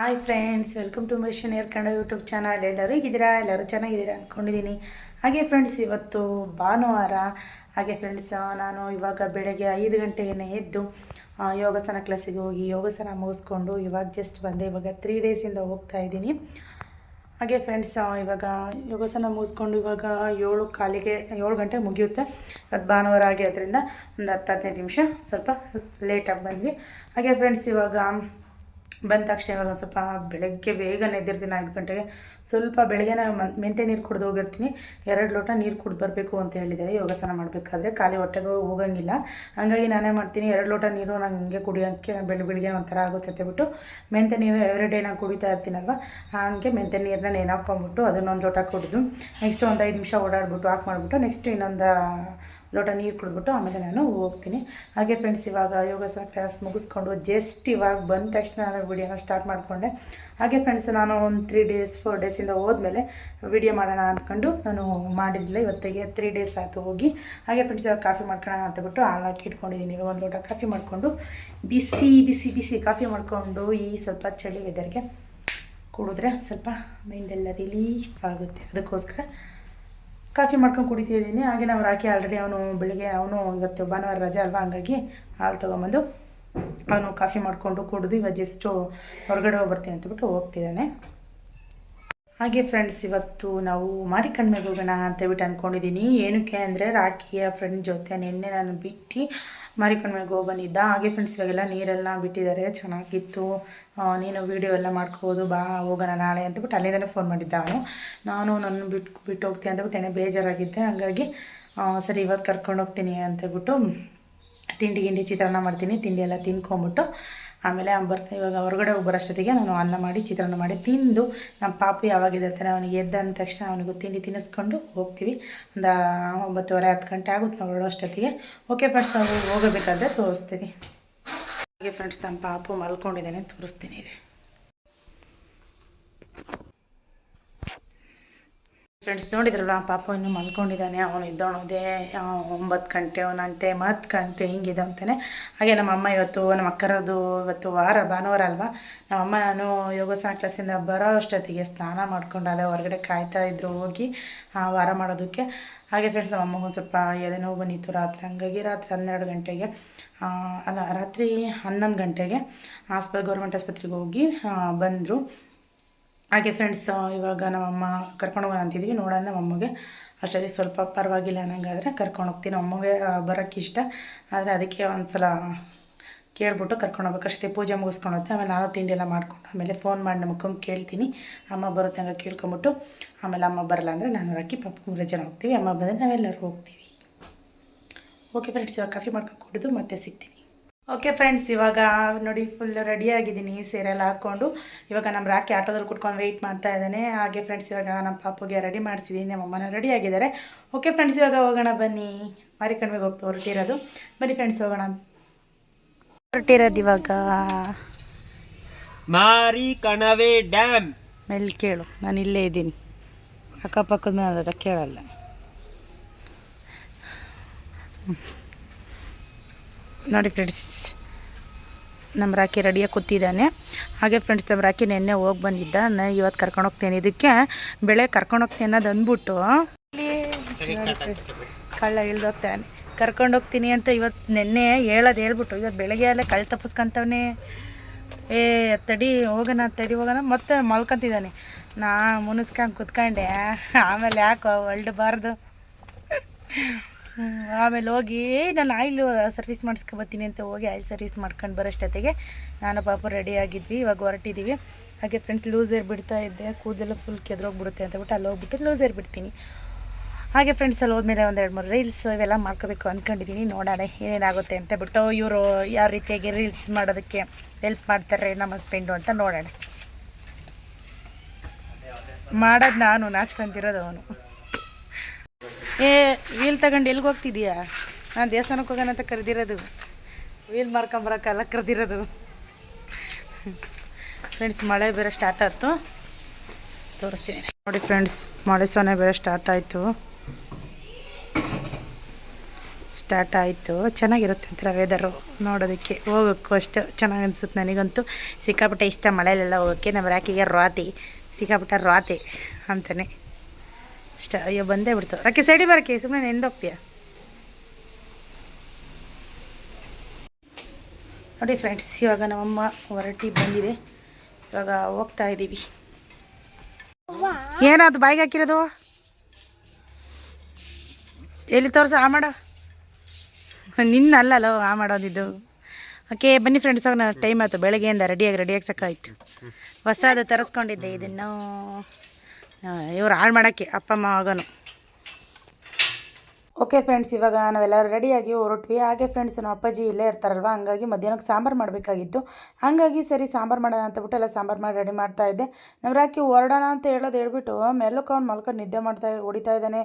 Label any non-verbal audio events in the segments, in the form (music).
Hi friends welcome to mission air Kannada YouTube channel ಎಲ್ಲರೂ ಹೇಗಿದ್ದೀರಾ? ಎಲ್ಲರೂ ಚೆನ್ನಾಗಿದ್ದೀರಾ ಅಂದ್ಕೊಂಡಿದ್ದೀನಿ ಹಾಗೆ ಫ್ರೆಂಡ್ಸ್ ಇವತ್ತು ಭಾನುವಾರ. ಹಾಗೆ ಫ್ರೆಂಡ್ಸ್ ನಾನು ಇವಾಗ ಬೆಳಗ್ಗೆ ಐದು ಗಂಟೆಗೆ ಎದ್ದು ಯೋಗಾಸನ ಕ್ಲಾಸಿಗೆ ಹೋಗಿ ಯೋಗಾಸನ ಮುಗಿಸ್ಕೊಂಡು ಇವಾಗ ಜಸ್ಟ್ ಬಂದೆ. ಇವಾಗ ತ್ರೀ ಡೇಸಿಂದ ಹೋಗ್ತಾ ಇದ್ದೀನಿ. ಹಾಗೆ ಫ್ರೆಂಡ್ಸ್ ಇವಾಗ ಯೋಗಾಸನ ಮುಗಿಸ್ಕೊಂಡು ಇವಾಗ ಏಳು ಕಾಲಿಗೆ, ಏಳು ಗಂಟೆ ಮುಗಿಯುತ್ತೆ. ಅದು ಭಾನುವಾರ ಆಗಿರೋದ್ರಿಂದ ಒಂದು ಹತ್ತು ಹದಿನೈದು ನಿಮಿಷ ಸ್ವಲ್ಪ ಲೇಟಾಗಿ ಬಂದ್ವಿ. ಹಾಗೆ ಫ್ರೆಂಡ್ಸ್ ಇವಾಗ ಬಂದ ತಕ್ಷಣ ಇವಾಗ ಸ್ವಲ್ಪ ಬೆಳಗ್ಗೆ ಬೇಗ ಎದ್ದಿರ್ತೀನಿ ಐದು ಗಂಟೆಗೆ ಸ್ವಲ್ಪ ಬೆಳಗ್ಗೆ ನಾನು ಮೆಂತೆ ನೀರು ಕುಡ್ದು ಹೋಗಿರ್ತೀನಿ. ಎರಡು ಲೋಟ ನೀರು ಕುಡ್ದು ಬರಬೇಕು ಅಂತ ಹೇಳಿದ್ದಾರೆ. ಯೋಗಾಸನ ಮಾಡಬೇಕಾದ್ರೆ ಖಾಲಿ ಹೊಟ್ಟೆಗೆ ಹೋಗಂಗಿಲ್ಲ. ಹಾಗಾಗಿ ನಾನೇ ಮಾಡ್ತೀನಿ. ಎರಡು ಲೋಟ ನೀರು ನಂಗೆ ಹಂಗೆ ಕುಡಿಯೋಕ್ಕೆ ಬೆಳಿ ಬೆಳಿಗ್ಗೆ ಒಂಥರ ಆಗುತ್ತೆ ಅಂತ ಬಿಟ್ಟು ಮೆಂತೆ ನೀರು ಎವ್ರಿ ಡೇ ನಾನು ಕುಡಿತಾ ಇರ್ತೀನಲ್ವ? ಹಾಗೆ ಮೆಂತೆ ನೀರನ್ನ ನೆನಾಕೊಂಬಿಟ್ಟು ಅದನ್ನೊಂದು ಲೋಟ ಕುಡಿದು ನೆಕ್ಸ್ಟ್ ಒಂದು ಐದು ನಿಮಿಷ ಓಡಾಡ್ಬಿಟ್ಟು ವಾಕ್ ಮಾಡಿಬಿಟ್ಟು ನೆಕ್ಸ್ಟ್ ಇನ್ನೊಂದು ಲೋಟ ನೀರು ಕುಡಿದ್ಬಿಟ್ಟು ಆಮೇಲೆ ನಾನು ಹೋಗ್ತೀನಿ. ಹಾಗೆ ಫ್ರೆಂಡ್ಸ್ ಇವಾಗ ಯೋಗಾಸನ ಕ್ಲಾಸ್ ಮುಗಿಸ್ಕೊಂಡು ಜಸ್ಟ್ ಇವಾಗ ಬಂದ ತಕ್ಷಣ ನಾನು ವಿಡಿಯೋನ ಸ್ಟಾರ್ಟ್ ಮಾಡಿಕೊಂಡೆ. ಹಾಗೆ ಫ್ರೆಂಡ್ಸ್ ನಾನು ಒಂದು ತ್ರೀ ಡೇಸ್ ಫೋರ್ ಡೇಸಿಂದ ಹೋದ್ಮೇಲೆ ವಿಡಿಯೋ ಮಾಡೋಣ ಅಂದ್ಕೊಂಡು ನಾನು ಮಾಡಿರಲಿಲ್ಲ ಇವತ್ತಿಗೆ ತ್ರೀ ಡೇಸ್ ಆಯಿತು ಹೋಗಿ. ಹಾಗೆ ಫ್ರೆಂಡ್ಸ್ ಇವಾಗ ಕಾಫಿ ಮಾಡ್ಕೊಳ್ಳೋಣ ಅಂತ ಬಿಟ್ಟು ಹಾಲು ಹಾಕಿ ಇಟ್ಕೊಂಡಿದ್ದೀನಿ ಇವಾಗ ಒಂದು ಲೋಟ ಕಾಫಿ ಮಾಡಿಕೊಂಡು ಬಿಸಿ ಬಿಸಿ ಬಿಸಿ ಕಾಫಿ ಮಾಡಿಕೊಂಡು ಈ ಸ್ವಲ್ಪ ಚಳಿ ವೆದರ್ಗೆ ಕುಡಿದ್ರೆ ಸ್ವಲ್ಪ ಮೈಂಡೆಲ್ಲ ರಿಲೀಫ್ ಆಗುತ್ತೆ. ಅದಕ್ಕೋಸ್ಕರ ಕಾಫಿ ಮಾಡ್ಕೊಂಡು ಕುಡಿತಿದ್ದೀನಿ. ಹಾಗೆ ನಾವು ರಾಕಿ ಆಲ್ರೆಡಿ ಅವನು ಬೆಳಿಗ್ಗೆ, ಅವನು ಇವತ್ತು ಭಾನುವಾರ ರಜೆ ಅಲ್ವಾ? ಹಂಗಾಗಿ ಹಾಲು ತೊಗೊಂಬಂದು ಅವನು ಕಾಫಿ ಮಾಡಿಕೊಂಡು ಕುಡಿದು ಇವಾಗ ಜಸ್ಟು ಹೊರಗಡೆ ಹೋಗ್ಬರ್ತೀನಿ ಅಂತಬಿಟ್ಟು ಹೋಗ್ತಿದ್ದಾನೆ. ಹಾಗೆ ಫ್ರೆಂಡ್ಸ್ ಇವತ್ತು ನಾವು ಮಾರಿಕಣ್ಮೆಗೆ ಹೋಗೋಣ ಅಂತೇಳ್ಬಿಟ್ಟು ಅಂದ್ಕೊಂಡಿದ್ದೀನಿ ಏನಕ್ಕೆ ಅಂದರೆ ರಾಖಿಯ ಫ್ರೆಂಡ್ ಜೊತೆ ನಿನ್ನೆ ನಾನು ಬಿಟ್ಟು ಮಾರಿಕಣ್ಮೆಗೆ ಹೋಗಿ ಬಂದಿದ್ದ. ಹಾಗೆ ಫ್ರೆಂಡ್ಸ್ ಇವಾಗೆಲ್ಲ ನೀರೆಲ್ಲ ಬಿಟ್ಟಿದ್ದಾರೆ. ಚೆನ್ನಾಗಿತ್ತು. ನೀನು ವೀಡಿಯೋ ಎಲ್ಲ ಮಾಡ್ಕೋಬೋದು, ಬಾ, ಹೋಗೋಣ ನಾಳೆ ಅಂತಬಿಟ್ಟು ಅಲ್ಲಿಂದಲೇ ಫೋನ್ ಮಾಡಿದ್ದ ಅವನು. ನಾನು ನನ್ನ ಬಿಟ್ಟು ಬಿಟ್ಟು ಹೋಗ್ತೀನಿ ಅಂತಬಿಟ್ಟು ಏನೇ ಬೇಜಾರಾಗಿದ್ದೆ. ಹಾಗಾಗಿ ಸರಿ ಇವತ್ತು ಕರ್ಕೊಂಡು ಹೋಗ್ತೀನಿ ಅಂತೇಳ್ಬಿಟ್ಟು ತಿಂಡಿ ಗಿಂಡಿ ಚಿತ್ರಾನ್ನ ಮಾಡ್ತೀನಿ. ತಿಂಡಿ ಎಲ್ಲ ತಿನ್ಕೊಂಬಿಟ್ಟು ಆಮೇಲೆ ಬರ್ತೀನಿ ಇವಾಗ ಹೊರಗಡೆ ಹೋಗಿ ಬರೋಷ್ಟೊತ್ತಿಗೆ ನಾನು ಅನ್ನ ಮಾಡಿ, ಚಿತ್ರಾನ್ನ ಮಾಡಿ ತಿಂದು ನಮ್ಮ ಪಾಪು ಯಾವಾಗಿದೆ ಅಂತಾನೆ ಅವನಿಗೆ ಎದ್ದ ಅಂದ ತಕ್ಷಣ ಅವನಿಗೂ ತಿಂಡಿ ತಿನ್ನಿಸ್ಕೊಂಡು ಹೋಗ್ತೀವಿ. ಒಂದು ಒಂಬತ್ತುವರೆ, ಹತ್ತು ಗಂಟೆ ಆಗುತ್ತೆ ನಾವು ಹೊರಡೋ ಅಷ್ಟೊತ್ತಿಗೆ. ಓಕೆ ಫ್ರೆಂಡ್ಸ್ ನಾವು ಹೋಗಬೇಕಾದ್ರೆ ತೋರಿಸ್ತೀನಿ. ಹಾಗೆ ಫ್ರೆಂಡ್ಸ್ ನಮ್ಮ ಪಾಪು ಮಲ್ಕೊಂಡಿದ್ದಾನೆ, ತೋರಿಸ್ತೀನಿ. ಫ್ರೆಂಡ್ಸ್ ನೋಡಿದ್ರಲ್ಲ ಪಾಪ ಇನ್ನು ಮಲ್ಕೊಂಡಿದ್ದಾನೆ. ಅವನು ಇದ್ದೋಣದೇ ಒಂಬತ್ತು ಗಂಟೆ ಒಂದು ಗಂಟೆ ಹತ್ತು ಗಂಟೆ ಹಿಂಗಿದೆ ಅಂತಾನೆ. ಹಾಗೆ ನಮ್ಮ ಅಮ್ಮ ಇವತ್ತು ನಮ್ಮ ಅಕ್ಕರದ್ದು ಇವತ್ತು ವಾರ ಭಾನುವಾರ ಅಲ್ವಾ? ನಮ್ಮ ಅಮ್ಮ ನಾನು ಯೋಗಾಸನ ಕ್ಲಾಸಿಂದ ಬರೋ ಅಷ್ಟೊತ್ತಿಗೆ ಸ್ನಾನ ಮಾಡ್ಕೊಂಡು ಅಲ್ಲೇ ಹೊರಗಡೆ ಕಾಯ್ತಾ ಇದ್ರು ಹೋಗಿ ಆ, ವಾರ ಮಾಡೋದಕ್ಕೆ. ಹಾಗೆ ಫ್ರೆಂಡ್ಸ್ ನಮ್ಮ ಅಮ್ಮಗೆ ಒಂದು ಸ್ವಲ್ಪ ಎದೆ ನೋವು ಬಂದಿತ್ತು ರಾತ್ರಿ. ಹಂಗಾಗಿ ರಾತ್ರಿ ಹನ್ನೆರಡು ಗಂಟೆಗೆ ಅಲ್ಲ ರಾತ್ರಿ ಹನ್ನೊಂದು ಗಂಟೆಗೆ ಆಸ್ಪ ಗೌರ್ಮೆಂಟ್ ಆಸ್ಪತ್ರೆಗೆ ಹೋಗಿ ಬಂದರು. ಹಾಗೆ ಫ್ರೆಂಡ್ಸ್ ಇವಾಗ ನಮ್ಮಮ್ಮ ಕರ್ಕೊಂಡು ಹೋಗೋಣ ಅಂತಿದ್ವಿ. ನೋಡೋಣ ನಮ್ಮಮ್ಮಗೆ. ಅಷ್ಟೇ ಸ್ವಲ್ಪ ಪರವಾಗಿಲ್ಲ ಅನ್ನಂಗಾದರೆ ಕರ್ಕೊಂಡು ಹೋಗ್ತೀನಿ. ಅಮ್ಮಗೆ ಬರೋಕ್ಕೆ ಇಷ್ಟ. ಆದರೆ ಅದಕ್ಕೆ ಒಂದು ಸಲ ಕೇಳ್ಬಿಟ್ಟು ಕರ್ಕೊಂಡು ಹೋಗ್ಬೇಕು. ಅಷ್ಟೇ ಪೂಜೆ ಮುಗಿಸ್ಕೊಂಡು ಹೋಗ್ತೆ ಆಮೇಲೆ ನಾನು ತಿಂಡಿ ಎಲ್ಲ ಮಾಡ್ಕೊಂಡು ಆಮೇಲೆ ಫೋನ್ ಮಾಡಿ ನಮ್ಮ ಅಕ್ಕಂಗೆ ಕೇಳ್ತೀನಿ. ಅಮ್ಮ ಬರುತ್ತೆ ಹಂಗೆ ಕೇಳ್ಕೊಂಬಿಟ್ಟು ಆಮೇಲೆ ಅಮ್ಮ ಬರಲ್ಲ ಅಂದರೆ ನಾನು ಹಾಕಿ ಪಾಪ ಮೂರೇ ಜನ ಹೋಗ್ತೀವಿ. ಅಮ್ಮ ಬಂದರೆ ನಾವೆಲ್ಲರೂ ಹೋಗ್ತೀವಿ. ಓಕೆ ಫ್ರೆಂಡ್ಸ್ ಇವಾಗ ಕಾಫಿ ಮಾಡ್ಕೊಂಡು ಕುಡಿದು ಮತ್ತೆ ಸಿಗ್ತೀನಿ. ಓಕೆ ಫ್ರೆಂಡ್ಸ್ ಇವಾಗ ನೋಡಿ ಫುಲ್ ರೆಡಿ ಆಗಿದ್ದೀನಿ ಸೀರೆಲ್ಲ ಹಾಕ್ಕೊಂಡು. ಇವಾಗ ನಮ್ಮ ರಾಕಿ ಆಟೋದಲ್ಲಿ ಕುಟ್ಕೊಂಡು ವೆಯ್ಟ್ ಮಾಡ್ತಾ ಇದ್ದಾನೆ. ಹಾಗೆ ಫ್ರೆಂಡ್ಸ್ ಇವಾಗ ನಮ್ಮ ಪಾಪುಗೆ ರೆಡಿ ಮಾಡಿಸಿದ್ದೀನಿ ನಮ್ಮ ಅಮ್ಮನ ರೆಡಿ ಆಗಿದ್ದಾರೆ. ಓಕೆ ಫ್ರೆಂಡ್ಸ್ ಇವಾಗ ಹೋಗೋಣ ಬನ್ನಿ. ಮಾರಿಕಣ್ಮೆಗೆ ಹೋಗ್ತಾ ಹೊರಟಿರೋದು. ಬನ್ನಿ ಫ್ರೆಂಡ್ಸ್ ಹೋಗೋಣ. ಹೊರಟಿರೋದು ಇವಾಗ. ಮಾರಿ ಕಣವೆ ಡ್ಯಾಮ್. ಮೇಲೆ ಕೇಳು ನಾನು ಇಲ್ಲೇ ಇದ್ದೀನಿ. ಅಕ್ಕಪಕ್ಕದ ಮೇಲೆ ಕೇಳಲ್ಲ. ನೋಡಿ ಫ್ರೆಂಡ್ಸ್ ನಮ್ಮ ರಾಕಿ ರೆಡಿಯಾಗಿ ಕೂತಿದ್ದಾನೆ. ಹಾಗೆ ಫ್ರೆಂಡ್ಸ್ ನಮ್ಮ ರಾಕಿ ನೆನ್ನೆ ಹೋಗಿ ಬಂದಿದ್ದ. ನಾನು ಇವತ್ತು ಕರ್ಕೊಂಡು ಹೋಗ್ತೇನೆ. ಇದಕ್ಕೆ ಬೆಳೆ ಕರ್ಕೊಂಡು ಹೋಗ್ತೇನೆ ಅನ್ನೋದು ಅಂದ್ಬಿಟ್ಟು. ಕಳ್ಳ ಇಳ್ದೋಗ್ತಾನೆ ಕರ್ಕೊಂಡು ಹೋಗ್ತೀನಿ ಅಂತ ಇವತ್ತು ನೆನ್ನೆ ಹೇಳೋದು ಹೇಳ್ಬಿಟ್ಟು. ಇವತ್ತು ಬೆಳಗ್ಗೆ ಅಲ್ಲೇ ಕಳ್ಳ ತಪ್ಪಿಸ್ಕೊಂತವನೇ. ಏ ತಡಿ ಹೋಗೋಣ ತಡಿ ಹೋಗೋಣ. ಮತ್ತೆ ಮಲ್ಕೊತಿದ್ದಾನೆ. ನಾ ಮುನಿಸ್ಕೊಂಡು ಕುತ್ಕೊಂಡೆ. ಆಮೇಲೆ ಯಾಕೋ ಹೊಲ್ಡಬಾರ್ದು ಆಮೇಲೆ ಹೋಗಿ ನಾನು ಆಯಿಲ್ ಸರ್ವಿಸ್ ಮಾಡಿಸ್ಕೊಬತ್ತೀನಿ ಅಂತ ಹೋಗಿ ಆಯಿಲ್ ಸರ್ವಿಸ್ ಮಾಡ್ಕೊಂಡು ಬರೋಷ್ಟೊತ್ತಿಗೆ ನಾನು ಪಾಪ ರೆಡಿ ಆಗಿದ್ವಿ, ಇವಾಗ ಹೊರಟಿದ್ದೀವಿ ಹಾಗೆ ಫ್ರೆಂಡ್ಸ್ ಲೂಸ್ ಏರ್ ಇದ್ದೆ, ಕೂದಲೆಲ್ಲ ಫುಲ್ ಕೆದ್ರೋಗ್ಬಿಡುತ್ತೆ ಅಂತ ಬಿಟ್ಟು ಅಲ್ಲಿ ಹೋಗ್ಬಿಟ್ಟು ಲೂಸ್ ಏರ್ ಬಿಡ್ತೀನಿ. ಹಾಗೆ ಫ್ರೆಂಡ್ಸ್ ಅಲ್ಲಿ ಹೋದ್ಮೇಲೆ ಒಂದು ಎರಡು ಮೂರು ರೀಲ್ಸ್ ಇವೆಲ್ಲ ಮಾಡ್ಕೋಬೇಕು ಅಂದ್ಕೊಂಡಿದ್ದೀನಿ ನೋಡೋಣ ಏನೇನಾಗುತ್ತೆ ಅಂತ ಬಿಟ್ಟು ಇವರು ಯಾವ ರೀತಿಯಾಗಿ ರೀಲ್ಸ್ ಮಾಡೋದಕ್ಕೆ ಹೆಲ್ಪ್ ಮಾಡ್ತಾರೆ, ನಮ್ಮ ಹಸ್ಬೆಂಡು ಅಂತ ನೋಡೋಣ. ಮಾಡೋದು ನಾನು, ನಾಚ್ಕೊಂತಿರೋದು ಅವನು. ಏ ವೀಲ್ ತಗೊಂಡು ಎಲ್ಲಿಗೆ ಹೋಗ್ತಿದೀಯಾ? ನಾನು ದೇವಸ್ಥಾನಕ್ಕೆ ಹೋಗೋಣ ಅಂತ ಕರೆದಿರೋದು. ವೀಲ್ ಮಾರ್ಕೊಂಬರಕ್ಕಲ್ಲ ಕರೆದಿರೋದು. ಫ್ರೆಂಡ್ಸ್ ಮಳೆ ಬೇರೆ ಸ್ಟಾರ್ಟ್ ಆಯ್ತು. ತೋರಿಸ್ತೀನಿ. ನೋಡಿ ಫ್ರೆಂಡ್ಸ್ ಮಳೆ ಸೊನೆ ಬೇರೆ ಸ್ಟಾರ್ಟ್ ಆಯಿತು. ಸ್ಟಾರ್ಟ್ ಆಯಿತು. ಚೆನ್ನಾಗಿರುತ್ತೆ ಅಂತ ವೆದರು ನೋಡೋದಕ್ಕೆ ಹೋಗೋಕ್ಕೂ ಅಷ್ಟು ಚೆನ್ನಾಗಿ ಅನ್ಸುತ್ತೆ ನನಗಂತೂ. ಸಿಕ್ಕಾಪಟ್ಟೆ ಇಷ್ಟ ಮಳೆಯಲ್ಲೆಲ್ಲ ಹೋಗೋಕ್ಕೆ. ನಮ್ಮ ರಾಕಿಗೆ ರಾತಿ. ಸಿಕ್ಕಾಪಟ್ಟೆ ರಾತಿ ಅಂತಾನೆ. ಇಷ್ಟ ಅಯ್ಯೋ, ಬಂದೇ ಬಿಡ್ತು. ಅಕ್ಕಿ ಸೈಡಿ ಬರಕ್ಕೆ ಸುಮ್ಮನೆ ನೆಂದೋಗ್ತೀಯ ನೋಡಿ ಫ್ರೆಂಡ್ಸ್ ಇವಾಗ ನಮ್ಮಮ್ಮ ಹೊರಟಿ ಬಂದಿದೆ. ಇವಾಗ ಹೋಗ್ತಾ ಇದ್ದೀವಿ ಏನದು ಬಾಯಿಗೆ ಹಾಕಿರೋದು? ಎಲ್ಲಿ ತೋರಿಸು, ಆ ಮಾಡೋ. ನಿನ್ನ ಅಲ್ಲಲ್ಲ, ಆ ಮಾಡೋದಿದ್ದು. ಓಕೆ ಬನ್ನಿ ಫ್ರೆಂಡ್ಸ್ ಅವಾಗ ಟೈಮ್ ಆಯ್ತು. ಬೆಳಗ್ಗೆಯಿಂದ ರೆಡಿಯಾಗಿ ರೆಡಿಯಾಗಿ ಸಕ್ಕಾಯ್ತು ಹೊಸದು ತರಿಸ್ಕೊಂಡಿದ್ದೆ ಇದನ್ನು. ಇವ್ರು ಹಾಳು ಮಾಡೋಕ್ಕೆ ಅಪ್ಪ ಅಮ್ಮ ಮಗನು ಓಕೆ ಫ್ರೆಂಡ್ಸ್, ಇವಾಗ ನಾವೆಲ್ಲರೂ ರೆಡಿಯಾಗಿ ಹೊರಟ್ವಿ. ಹಾಗೆ ಫ್ರೆಂಡ್ಸ್, ನಮ್ಮ ಅಪ್ಪಾಜಿ ಇಲ್ಲೇ ಇರ್ತಾರಲ್ವ? ಹಂಗಾಗಿ ಮಧ್ಯಾಹ್ನಕ್ಕೆ ಸಾಂಬಾರು ಮಾಡಬೇಕಾಗಿತ್ತು. ಹಂಗಾಗಿ ಸರಿ ಸಾಂಬಾರು ಮಾಡೋಣ ಅಂತಬಿಟ್ಟು ಎಲ್ಲ ಸಾಂಬಾರು ಮಾಡಿ ರೆಡಿ ಮಾಡ್ತಾ ಇದ್ದೆ. ನಮ್ಮ ರಾಕಿ ಹೊರಡೋಣ ಅಂತ ಹೇಳೋದು ಹೇಳ್ಬಿಟ್ಟು ಮೆಲ್ಲಕ್ಕೆ ಅವ್ನು ಮಲ್ಕೊಂಡು ನಿದ್ದೆ ಮಾಡ್ತಾ ಹೊಡಿತಾ ಇದ್ದಾನೆ.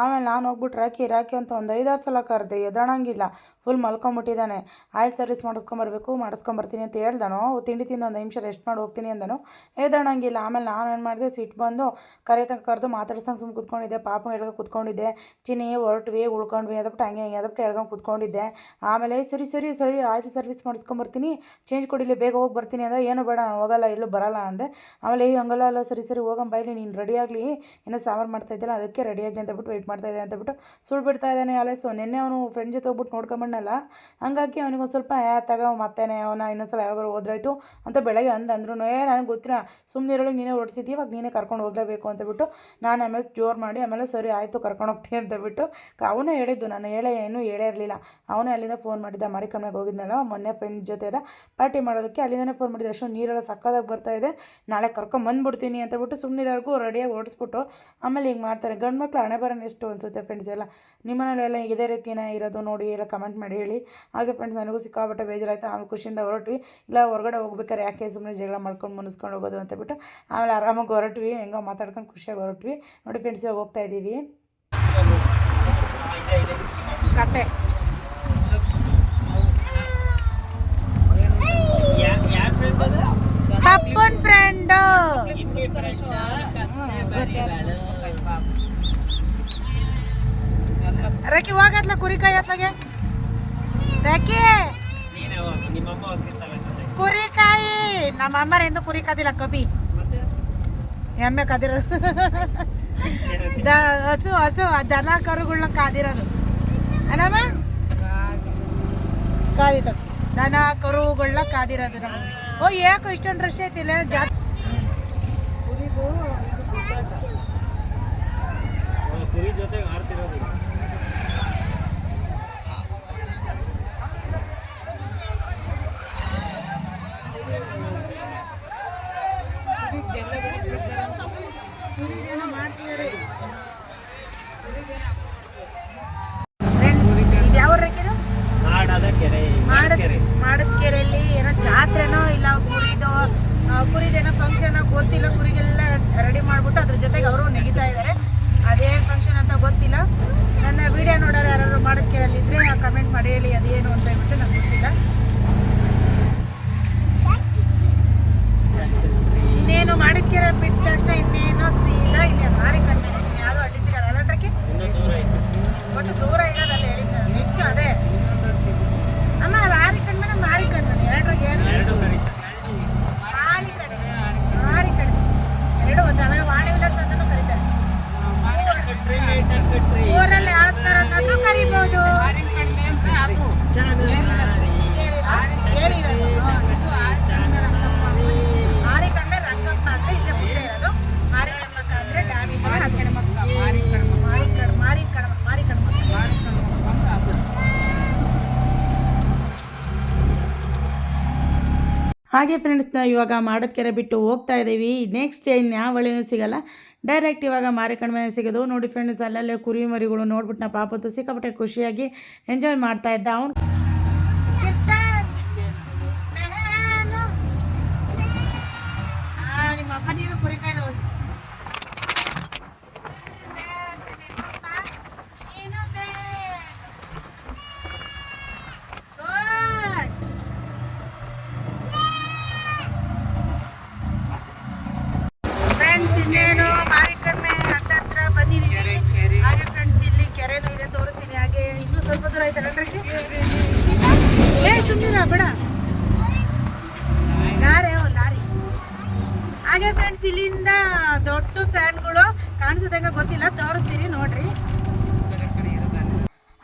ಆಮೇಲೆ ನಾನು ಹೋಗ್ಬಿಟ್ಟು ರಾಕಿ ರಾಕಿ ಅಂತ ಒಂದು ಐದಾರು ಸಲ ಕರೆದೆ ಎದಾಣಂಗಿಲ್ಲ ಫುಲ್ ಮಲ್ಕೊಂಬಿಟ್ಟಿದ್ದಾನೆ. ಆಯಿಲ್ ಸರ್ವಿಸ್ ಮಾಡಿಸ್ಕೊಂಬರ್ಬೇಕು, ಮಾಡಿಸ್ಕೊಂಬರ್ತೀನಿ ಅಂತ ಹೇಳ್ದನು? ತಿಂಡಿ ತಿಂದು ಒಂದು ನಿಮಿಷ ರೆಸ್ಟ್ ಮಾಡಿ ಹೋಗ್ತೀನಿ ಅಂದನು? ಎದಾಣಂಗಿಲ್ಲ ಆಮೇಲೆ ನಾನು ಏನು ಮಾಡಿದೆ, ಸಿಟ್ಟು ಬಂದು ಕರೆ ತನಕ ಕರೆದು ಮಾತಾಡ್ಸಂಗೆ ಸುಮ್ಮನೆ ಕೂತ್ಕೊಂಡಿದ್ದೆ. ಪಾಪ ಹೇಳ್ಕೊ ಕೂತ್ಕೊಂಡಿದ್ದೆ. ಚಿನ್ನಿ ಹೊರಟ್ವಿ ಉಳ್ಕೊಂಡ್ವಿ ಅದ್ಬಿಟ್ಟು ಹಂಗೆ ಹಿಂಗೆ ಅದ್ಬಿಟ್ಟು ಹೇಳ್ಕೊಂಡು ಕೂತ್ಕೊಂಡಿದ್ದೆ. ಆಮೇಲೆ ಸರಿ ಸರಿ ಸರಿ ಆಯಿಲ್ ಸರ್ವಿಸ್ ಮಾಡಿಸ್ಕೊಂಬರ್ತೀನಿ ಚೇಂಜ್ ಕೊಡಿಲಿ ಬೇಗ ಹೋಗಿ ಬರ್ತೀನಿ ಅಂದರೆ ಏನು ಬೇಡ ಹೋಗಲ್ಲ, ಎಲ್ಲೂ ಬರಲ್ಲ ಅಂದೆ. ಆಮೇಲೆ ಈ ಹಂಗಲ್ಲ, ಅಲ್ಲ, ಸರಿ ಸರಿ ಹೋಗಂ ಬೈಲಿ, ನೀನು ರೆಡಿ ಆಗಲಿ. ಏನೋ ಸಾಂಬಾರು ಮಾಡ್ತಾ ಇದ್ದಲ್ಲ, ಅದಕ್ಕೆ ರೆಡಿ ಆಗಲಿ ಅಂತ ಬಿಟ್ಟು ವೆಯ್ಟ್ ಮಾಡ್ತಾ ಇದ್ದೆ ಅಂತ ಬಿಟ್ಟು ಸುಳ್ಳು ಬಿಡ್ತಾ ಇದ್ದಾನೆ ಅಲೆಸು. ನಿನ್ನೆ ಅವನು ಫ್ರೆಂಡ್ ಜೊತೆ ಹೋಗ್ಬಿಟ್ಟು ನೋಡ್ಕೊಂಬಣ್ಣಲ್ಲ ಹಂಗಾಗಿ ಅವನಿಗೆ ಒಂದು ಸ್ವಲ್ಪ, ಯಾ, ತಗೋ, ಮತ್ತೇನೆ, ಅವನ ಇನ್ನೊಂದ್ಸಲ ಯಾವಾಗ ಹೋದ್ರಾಯ್ತು ಅಂತ ಬೆಳಗ್ಗೆ ಅಂದ ಅಂದ್ರು ಏ, ನನಗೆ ಗೊತ್ತಿಲ್ಲ ಸುಮ್ಮನೆ ಇರೋಳಿಗೆ ನೀನೇ ಓಡಿಸಿದ್ದೀವಿ ಇವಾಗ ನೀನೇ ಕರ್ಕೊಂಡು ಹೋಗಲೇಬೇಕು ಅಂತ ಬಿಟ್ಟು ನಾನು ಆಮೇಲೆ ಜೋರು ಮಾಡಿ, ಆಮೇಲೆ ಸರಿ, ಆಯಿತು, ಕರ್ಕೊಂಡು ಹೋಗ್ತೀನಿ ಅಂತ ಬಿಟ್ಟು ಅವನೇ ಹೇಳಿದ್ದು ನಾನು ಹೇಳೇ ಏನೂ ಹೇಳೇ ಇರಲಿಲ್ಲ. ಅವನೇ ಅಲ್ಲಿಂದ ಫೋನ್ ಮಾಡಿದ್ದ ಮಾರಿಕಮ್ಮೆಗೆ ಹೋಗಿದ್ನಲ್ಲ, ಮೊನ್ನೆ ಫ್ರೆಂಡ್ ಜೊತೆ ಎಲ್ಲ ಪಾರ್ಟಿ ಮಾಡೋದಕ್ಕೆ ಅಲ್ಲಿಂದನೇ ಫೋನ್ ಮಾಡಿದ್ದೆ ಅಷ್ಟು ನೀರೆಲ್ಲ ಸಕ್ಕದಾಗಿ ಬರ್ತಾ ಇದೆ, ನಾಳೆ ಕರ್ಕೊಂಬಂದ್ಬಿಡ್ತೀನಿ ಅಂತ ಬಿಟ್ಟು ಸುಮ್ಮನಿರೋರ್ಗೂ ರೆಡಿಯಾಗಿ ಓಡಿಸ್ಬಿಟ್ಟು ಆಮೇಲೆ ಹಿಂಗೆ ಮಾಡ್ತಾರೆ. ಗಂಡು ಮಕ್ಕಳು ಹಣೆ ಬರೋಣ ಎಷ್ಟು ಅನಿಸುತ್ತೆ ಫ್ರೆಂಡ್ಸ್ ಎಲ್ಲ? ನಿಮ್ಮನೇಲಿ ಎಲ್ಲ ಇದೇ ರೀತಿನೇ ಇರೋದು ನೋಡಿ, ಎಲ್ಲ ಕಮೆಂಟ್ ಮಾಡಿ ಹೇಳಿ. ಹಾಗೆ ಫ್ರೆಂಡ್ಸ್ ನನಗೂ ಸಿಕ್ಕಾಪಟ್ಟೆ ಬೇಜಾರಾಯಿತು. ಆಮೇಲೆ ಖುಷಿಯಿಂದ ಹೊರಟ್ವಿ. ಇಲ್ಲ, ಹೊರಗಡೆ ಹೋಗ್ಬೇಕಾದ್ರೆ ಯಾಕೆ ಸುಮ್ಮನೆ ಜಗಳ ಮಾಡ್ಕೊಂಡು ಮುನಿಸ್ಕೊಂಡು ಹೋಗೋದು ಅಂತ ಬಿಟ್ಟು ಆಮೇಲೆ ಆರಾಮಾಗಿ ಹೊರಟ್ವಿ. ಹೆಂಗೋ ಮಾತಾಡ್ಕೊಂಡು ಖುಷಿಯಾಗಿ ಹೊರಟ್ವಿ. ನೋಡಿ ಫ್ರೆಂಡ್ಸ್ ಹೋಗ್ತಾ ಇದ್ದೀವಿ ಕತೆ ಯಾರ್ ಫ್ರೆಂಡ್ ಅದು ಪಪ್ಪನ್ ಫ್ರೆಂಡ್ ಇನ್ನಿ ಫ್ರೆಂಡ್ ರೇಖಿ ಹೋಗತ್ಲ ಕುರಿಕಾಯಿ ಅತ್ಲಾಗೆ ರೇಖಿ ನೀನೇ ಹೋಗು ನಿಮ್ಮಮ್ಮ ಹೋಗ್ತಿರ್ತಾಳೆ ಜೊತೆ ಕುರಿಕಾಯಿ ಎಂದು ಕುರಿ ಕದಿಲ್ಲ ಕಬಿ ಎಮ್ಮೆ ಕದಿರೋದು. (laughs) ದ ಹಸು ಹಸು ದನ ಕರುಗಳನ್ನ ಕಾದಿರೋದು. ಅನಮ್ಮ? ಕಾದಿತ್ತು. ದನ ಕರುಗಳನ್ನ ಕಾದಿರೋದು ನಮ್ಮ ಓ ಯಾಕೋ ಇಷ್ಟೊಂದು ರಶ್ ಐತಿಲ್ಲ ಜಾ ಅವ್ಳು ಕುರಿ ಜೊತೆಗೆ ಆಡ್ತಿರೋದು ಇದು ಯಾವ ರೇಖೆನು ಮಾಡದ ಕೆರೆ ಮಾಡದ ಕೆರೆ ಮಾಡದ ಕೆರೆಯಲ್ಲಿ ಏನೋ ಜಾತ್ರೆನೋ ಇಲ್ಲ ಕುರಿದು ಕುರಿದೇನೋ ಫಂಕ್ಷನ್ ಗೊತ್ತಿಲ್ಲ, ಕುರಿಗೆಲ್ಲ ರೆಡಿ ಮಾಡ್ಬಿಟ್ಟು ಅದ್ರ ಜೊತೆಗೆ ಅವರು ನೆಗಿತಾ ಇದ್ದಾರೆ ಅದೇ ಫಂಕ್ಷನ್ ಅಂತ ಗೊತ್ತಿಲ್ಲ. ನನ್ನ ವಿಡಿಯೋ ನೋಡೋರು ಯಾರಾದ್ರು ಮಾಡದ ಕೆರೆಯಲ್ಲಿ ಇದ್ರೆ ಕಮೆಂಟ್ ಮಾಡಿ ಹೇಳಿ ಅದೇನು ಅಂತ ಹೇಳ್ಬಿಟ್ಟು ನಂಗೆ ಗೊತ್ತಿಲ್ಲ. ಇನ್ನೇನು ಮಾಡಿದ ಬಿಟ್ಟ ತಕ್ಷಣ ಇನ್ನೇನೋ ಸೀದಾ ಇಲ್ಲಿ ಮಾರಿ ಕಣ್ಣೆ ಯಾವುದೋ ಹಳ್ಳಿ ಸಿಗಲ್ಲ. ಅಲ್ಲಟ್ರಕ್ಕೆ ದೂರ ಒಟ್ಟು ದೂರ ಇರೋದಲ್ಲ ಹೇಳಿದ್ದು ನೆಕ್ಸ್ಟ್ ಅದೇ. ಅಮ್ಮ ಅದು ಆರಿ ಕಣ್ಮನೆ ಮಾರಿ ಕಣ್ಮನೆ ಎರಡ್ರಾಗ ಏನು? ಮಾರಿ ಕಡಿಮೆ ಲಾರಿ ಕಡಿಮೆ ಎರಡು ಒಂದು. ಆಮೇಲೆ ವಾಣಿ ವಿಲಾಸ ಅಂತಲೂ ಕರೀತಾರೆ ಊರಲ್ಲಿ ಯಾವ ಥರ ಕರಿಬೋದು. ಹಾಗೆ ಫ್ರೆಂಡ್ಸ್ ನಾವು ಇವಾಗ ಮಾಡೋದ್ ಕೆರೆ ಬಿಟ್ಟು ಹೋಗ್ತಾ ಇದ್ದೀವಿ. ನೆಕ್ಸ್ಟ್ ಇನ್ನು ಯಾವ ಹಳ್ಳಿನೂ ಸಿಗಲ್ಲ. ಡೈರೆಕ್ಟ್ ಇವಾಗ ಮಾರಿ ಕಡಿಮೆ ಸಿಗೋದು. ನೋಡಿ ಫ್ರೆಂಡ್ಸ್ ಅಲ್ಲಲ್ಲೇ ಕುರಿ ಮರಿಗಳು ನೋಡ್ಬಿಟ್ಟು ನಾ ಪಾಪತ್ತು ಸಿಕ್ಕಾಪಟ್ಟೆ ಖುಷಿಯಾಗಿ ಎಂಜಾಯ್ ಮಾಡ್ತಾ ಇದ್ದ. ಅವನು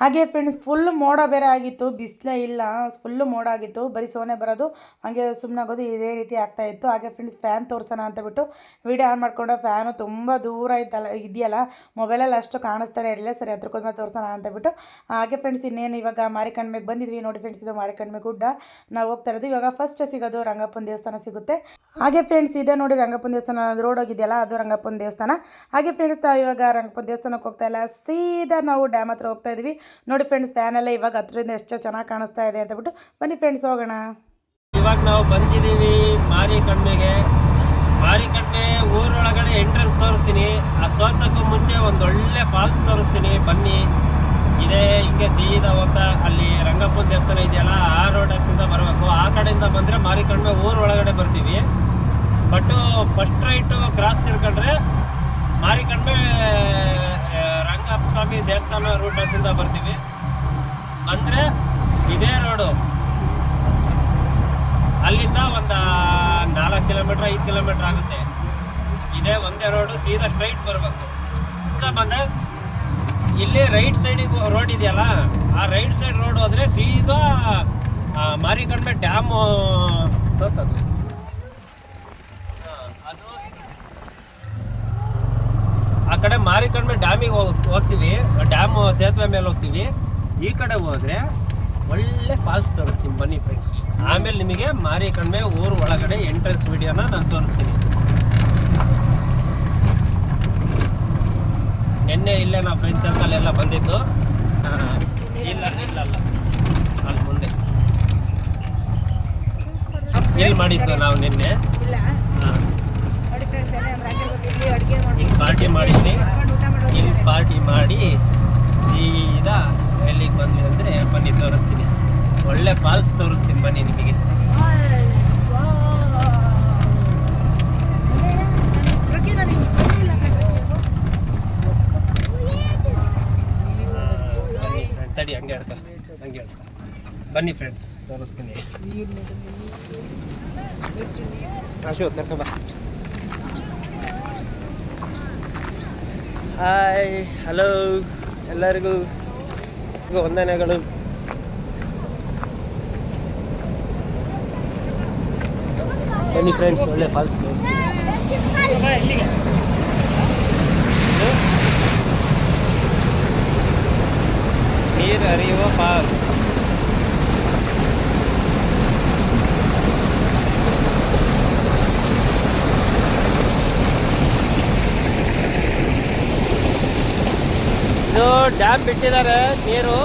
ಹಾಗೆ ಫ್ರೆಂಡ್ಸ್ ಫುಲ್ ಮೋಡ ಬೇರೆ ಆಗಿತ್ತು. ಬಿಸಿಲೇ ಇಲ್ಲ. ಫುಲ್ಲು ಮೋಡ ಆಗಿತ್ತು. ಬರೀ ಸೋನೆ ಬರೋದು. ಹಾಗೆ ಸುಮ್ಮನೆ ಆಗೋದು ಇದೇ ರೀತಿ ಆಗ್ತಾ ಇತ್ತು. ಹಾಗೆ ಫ್ರೆಂಡ್ಸ್ ಫ್ಯಾನ್ ತೋರಿಸೋಣ ಅಂತ ಬಿಟ್ಟು ವಿಡಿಯೋ ಆನ್ ಮಾಡ್ಕೊಂಡು. ಫ್ಯಾನು ತುಂಬ ದೂರ ಇತ್ತಲ್ಲ ಇದೆಯಲ್ಲ. ಮೊಬೈಲಲ್ಲಿ ಅಷ್ಟು ಕಾಣಿಸ್ತಾನೆ ಇರಲಿಲ್ಲ ಸರಿ ಹತ್ರಕ್ಕೆ ಹೋದ್ಮೇಲೆ ತೋರಿಸೋಣ ಅಂತ ಬಿಟ್ಟು. ಹಾಗೆ ಫ್ರೆಂಡ್ಸ್ ಇನ್ನೇನು ಇವಾಗ ಮಾರಿಕಣ್ಮೆಗೆ ಬಂದಿದ್ವಿ. ನೋಡಿ ಫ್ರೆಂಡ್ಸ್ ಇದು ಮಾರಿಕಣ್ಮೆ ಗುಡ್ಡ. ನಾವು ಹೋಗ್ತಾ ಇರೋದು. ಇವಾಗ ಫಸ್ಟ್ ಸಿಗೋದು ರಂಗಪ್ಪನ ದೇವಸ್ಥಾನ ಸಿಗುತ್ತೆ. ಹಾಗೆ ಫ್ರೆಂಡ್ಸ್ ಇದೆ ನೋಡಿ ರಂಗಪ್ಪನ ದೇವಸ್ಥಾನ. ರೋಡ್ ಹೋಗಿದೆಯಲ್ಲ, ಅದು ರಂಗಪ್ಪನ ದೇವಸ್ಥಾನ. ಹಾಗೆ ಫ್ರೆಂಡ್ಸ್ ಇವಾಗ ರಂಗಪ್ಪನ ದೇವಸ್ಥಾನಕ್ಕೆ ಹೋಗ್ತಾ ಇಲ್ಲ. ಸೀದಾ ನಾವು ಡ್ಯಾಮ್ ಹತ್ರ ಹೋಗ್ತಾ ಇದೀವಿ. ನೋಡಿ ಫ್ರೆಂಡ್ಸ್ ಫ್ಯಾನ್ ಎಲ್ಲ ಇವಾಗ ಹತ್ತರಿಂದ ಎಷ್ಟು ಚೆನ್ನಾಗಿ ಕಾಣಿಸ್ತಾ ಇದೆ ಅಂತ ಬಿಟ್ಟು ಬನ್ನಿ ಫ್ರೆಂಡ್ಸ್ ಹೋಗೋಣ. ಇವಾಗ ನಾವು ಬಂದಿದ್ದೀವಿ ಮಾರಿ ಕಣ್ಮೆಗೆ ಮಾರಿ ಕಣ್ಮೆ ಊರೊಳಗಡೆ ಎಂಟ್ರೆನ್ಸ್ ತೋರಿಸ್ತೀನಿ. ಆ ತೋರ್ಸೋಕ್ಕೂ ಮುಂಚೆ ಒಳ್ಳೆ ಫಾಲ್ಸ್ ತೋರಿಸ್ತೀನಿ. ಬನ್ನಿ. ಇದೇ ಹಿಂಗೆ ಸೀದಾ ಹೋಗ್ತಾ ಅಲ್ಲಿ ರಂಗಪ್ಪನ ದೇವಸ್ಥಾನ ಇದೆಯಲ್ಲ ಆ ರೋಡಕ್ಸಿಂದ ಬರಬೇಕು. ಆ ಕಡೆಯಿಂದ ಬಂದರೆ ಮಾರಿ ಕಣ್ಮೆ ಊರೊಳಗಡೆ ಬರ್ತೀವಿ. ಬಟ್ಟು ಫಸ್ಟ್ ರೈಟು ಕ್ರಾಸ್ ತಿರ್ಕೊಂಡ್ರೆ ಮಾರಿ ಕಣ್ಮೆ ಆ, ರಂಗಪ್ಪ ಸ್ವಾಮಿ ದೇವಸ್ಥಾನ ರೂಟ್ ರೂಟಸಿಂದ ಬರ್ತೀವಿ. ಅಂದರೆ ಇದೇ ರೋಡು ಅಲ್ಲಿಂದ ಒಂದು ನಾಲ್ಕು ಕಿಲೋಮೀಟ್ರ್ ಐದು ಕಿಲೋಮೀಟ್ರ್ ಆಗುತ್ತೆ. ಇದೇ ಒಂದೇ ರೋಡು ಸೀದಾ ಸ್ಟ್ರೈಟ್ ಬರಬೇಕು. ಬಂದರೆ ಇಲ್ಲಿ ರೈಟ್ ಸೈಡಿಗೆ ರೋಡ್ ಇದೆಯಲ್ಲ ಆ ರೈಟ್ ಸೈಡ್ ರೋಡ್ ಹೋದರೆ ಸೀದಾ ಆ, ಮಾರಿಕಣ್ಮೆ ಡ್ಯಾಮು ತೋರ್ಸೋದು ಹಾ, ಅದು ಆ ಕಡೆ ಮಾರಿಕಣ್ಮೆ ಡ್ಯಾಮಿಗೆ ಹೋಗ್ ಹೋಗ್ತೀವಿ. ಡ್ಯಾಮ್ ಸೇತುವೆ ಮೇಲೆ ಹೋಗ್ತೀವಿ. ಈ ಕಡೆ ಹೋದ್ರೆ ಒಳ್ಳೆ ಫಾಲ್ಸ್ ತೋರಿಸ್ತೀನಿ ಬನ್ನಿ ಫ್ರೆಂಡ್ಸ್ ಆಮೇಲೆ ನಿಮಗೆ ಮಾರಿಕಣ್ಮೆ ಊರ ಒಳಗಡೆ ಎಂಟ್ರೆನ್ಸ್ ವಿಡಿಯೋನ ನಾನು ತೋರಿಸ್ತೀನಿ. ನಿನ್ನೆ ಇಲ್ಲೇ ನಾವು ಫ್ರೆಂಡ್ಸ್ ಸರ್ಕಲ್ ಎಲ್ಲ ಬಂದಿದ್ದು. (laughs) ಇಲ್ಲ ಇಲ್ಲ ಅಲ್ಲ ಮುಂದೆ. ಇಲ್ಲಿ ಮಾಡಿದ್ದು ನಾವು ನಿನ್ನೆ. ಹಾ. ಇಲ್ಲಿ ಪಾರ್ಟಿ ಮಾಡಿದ್ವಿ ಇಲ್ಲಿ ಪಾರ್ಟಿ ಮಾಡಿ ಸೀದಾ ಎಲ್ಲಿಗೆ ಬಂದ್ವಿ ಅಂದರೆ ಬನ್ನಿ ತೋರಿಸ್ತೀನಿ. ಒಳ್ಳೆ ಫಾಲ್ಸ್ ತೋರಿಸ್ತೀನಿ ಬನ್ನಿ ನಿಮಗೆ. ತಡಿ ಹಂಗೆ ಹೇಳ್ತಾ ಹಂಗೆ ಹೇಳ್ತಾ. ಬನ್ನಿ ಫ್ರೆಂಡ್ಸ್ ತೋರಿಸ್ತೀನಿ. ಅಶೋಕ್ ಕರ್ಕೊಂಬ ಹಾಯ್ ಹಲೋ ಎಲ್ಲರಿಗೂ ವಂದನೆಗಳು. ಬನ್ನಿ ಫ್ರೆಂಡ್ಸ್ ಒಳ್ಳೆ ಫಾಲ್ಸ್ ನೀರು ಹರಿಯುವ ಫಾಲ್ಸ್ ಇದು ಡ್ಯಾಮ್ ಬಿಟ್ಟಿದ್ದಾರೆ, ನೀರು.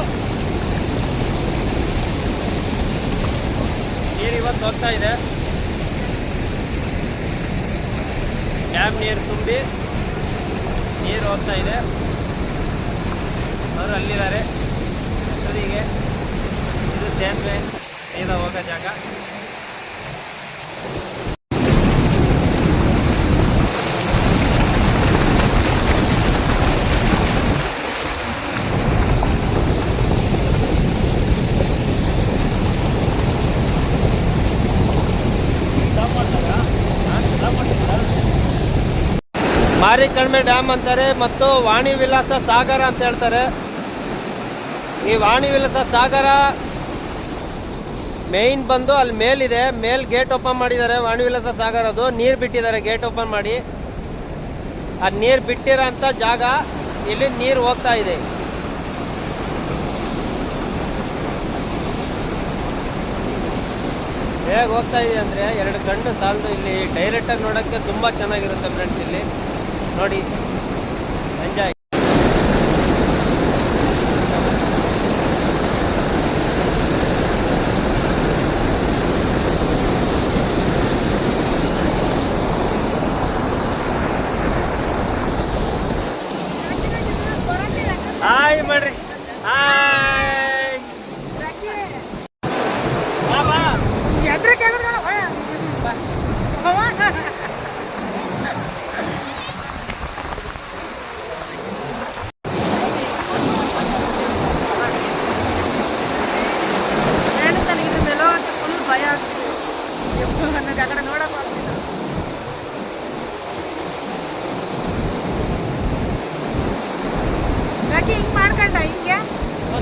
ನೀರು ಇವತ್ತು ಹೋಗ್ತಾ ಇದೆ. ಡ್ಯಾಮ್ ನೀರು ತುಂಬಿ ನೀರು ಹೋಗ್ತಾ ಇದೆ. ಅವರು ಅಲ್ಲಿದ್ದಾರೆ. ಹೆಸರಿಗೆ ಇದು ಸೇತುವೆ, ನೀರು ಹೋಗೋ ಜಾಗ. ಮಾರಿಕಣ್ಮೆ ಡ್ಯಾಮ್ ಅಂತಾರೆ ಮತ್ತು ವಾಣಿ ವಿಲಾಸ ಸಾಗರ ಅಂತ ಹೇಳ್ತಾರೆ. ಈ ವಾಣಿ ವಿಲಾಸ ಸಾಗರ ಮೇಯ್ನ್ ಬಂದು ಅಲ್ಲಿ ಮೇಲಿದೆ. ಮೇಲ್ ಗೇಟ್ ಓಪನ್ ಮಾಡಿದ್ದಾರೆ ವಾಣಿ ವಿಲಾಸ ಸಾಗರದು ನೀರು ಬಿಟ್ಟಿದ್ದಾರೆ ಗೇಟ್ ಓಪನ್ ಮಾಡಿ. ಆ ನೀರು ಬಿಟ್ಟಿರೋಂಥ ಜಾಗ ಇಲ್ಲಿ ನೀರು ಹೋಗ್ತಾ ಇದೆ. ಹೇಗೆ ಹೋಗ್ತಾ ಇದೆ ಅಂದರೆ ಎರಡು ಕಣ್ಣು ಸಾಲದು. ಇಲ್ಲಿ ಡೈರೆಕ್ಟಾಗಿ ನೋಡೋಕ್ಕೆ ತುಂಬ ಚೆನ್ನಾಗಿರುತ್ತೆ ಫ್ರೆಂಡ್ಸ್ ಇಲ್ಲಿ. ನೋಡಿ. ಎಂಜಾಯ್ ಹಾಯ್ ಮಾಡ್ರಿ ಹಾಯ್ ಬಾ ಬಾ ಫುಲ್ ಭಯ ಆಗ್ತಿದೆ ನನಗೆ ಆ ಕಡೆ ನೋಡಕ್ ಆಗ್ತಿಲ್ಲ ಹಿಂಗೆ ಹಿಂಗೆ ಮಾಡ್ಕೊಂಡ ಹಿಂಗೆ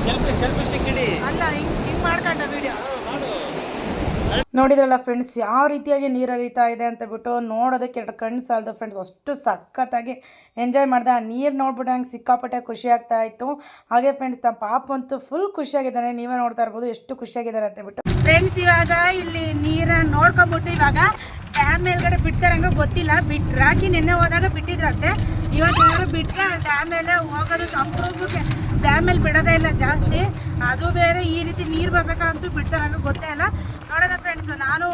ಸೆಲ್ಫಿ ಸೆಲ್ಫಿ ಸ್ಟಿಕ್ ಇಡಿ ಅಲ್ಲ ಹಿಂಗೆ ಹಿಂಗೆ ಮಾಡ್ಕೊಂಡ ವಿಡಿಯೋ ಮಾಡು ನೋಡಿದ್ರಲ್ಲ ಫ್ರೆಂಡ್ಸ್ ಯಾವ ರೀತಿಯಾಗಿ ನೀರು ಹರಿತಾ ಇದೆ ಅಂತ ಬಿಟ್ಟು ನೋಡೋದಕ್ಕೆ ಎರಡು ಕಣ್ಣು ಸಾಲದು ಫ್ರೆಂಡ್ಸ್ ಅಷ್ಟು ಸಖತ್ತಾಗಿ ಎಂಜಾಯ್ ಮಾಡಿದೆ. ಆ ನೀರು ನೋಡ್ಬಿಟ್ಟು ಹಂಗೆ ಸಿಕ್ಕಾಪಟ್ಟೆ ಖುಷಿ ಆಗ್ತಾ ಇತ್ತು. ಹಾಗೆ ಫ್ರೆಂಡ್ಸ್ ತಮ್ಮ ಪಾಪ ಅಂತೂ ಫುಲ್ ಖುಷಿಯಾಗಿದ್ದಾನೆ. ನೀವೇ ನೋಡ್ತಾ ಇರ್ಬೋದು ಎಷ್ಟು ಖುಷಿಯಾಗಿದ್ದಾರೆ ಅಂತ ಬಿಟ್ಟು. ಫ್ರೆಂಡ್ಸ್ ಇವಾಗ ಇಲ್ಲಿ ನೀರ ನೋಡ್ಕೊಂಬಿಟ್ಟು ಇವಾಗ ಡ್ಯಾಮ್ ಮೇಲ್ಗಡೆ ಬಿಡ್ತಾರಂಗ ಗೊತ್ತಿಲ್ಲ. ಬಿಟ್ಟು ರಾಕಿ ನಿನ್ನೆ ಹೋದಾಗ ಬಿಟ್ಟಿದ್ರಂತೆ. ಇವತ್ತು ಯಾರು ಬಿಟ್ಟರೆ ಡ್ಯಾಮ್ ಮೇಲೆ ಹೋಗೋದಕ್ಕೆ ಅಪರೂಪಕ್ಕೆ ಡ್ಯಾಮ್ ಮೇಲೆ ಬಿಡೋದೇ ಇಲ್ಲ ಜಾಸ್ತಿ. ಅದು ಬೇರೆ ಈ ರೀತಿ ನೀರು ಬರ್ಬೇಕಾದಂತೂ ಬಿಡ್ತಾರಂಗ ಗೊತ್ತೇ ಇಲ್ಲ. ನೋಡೋಣ ಫ್ರೆಂಡ್ಸ್ ನಾನು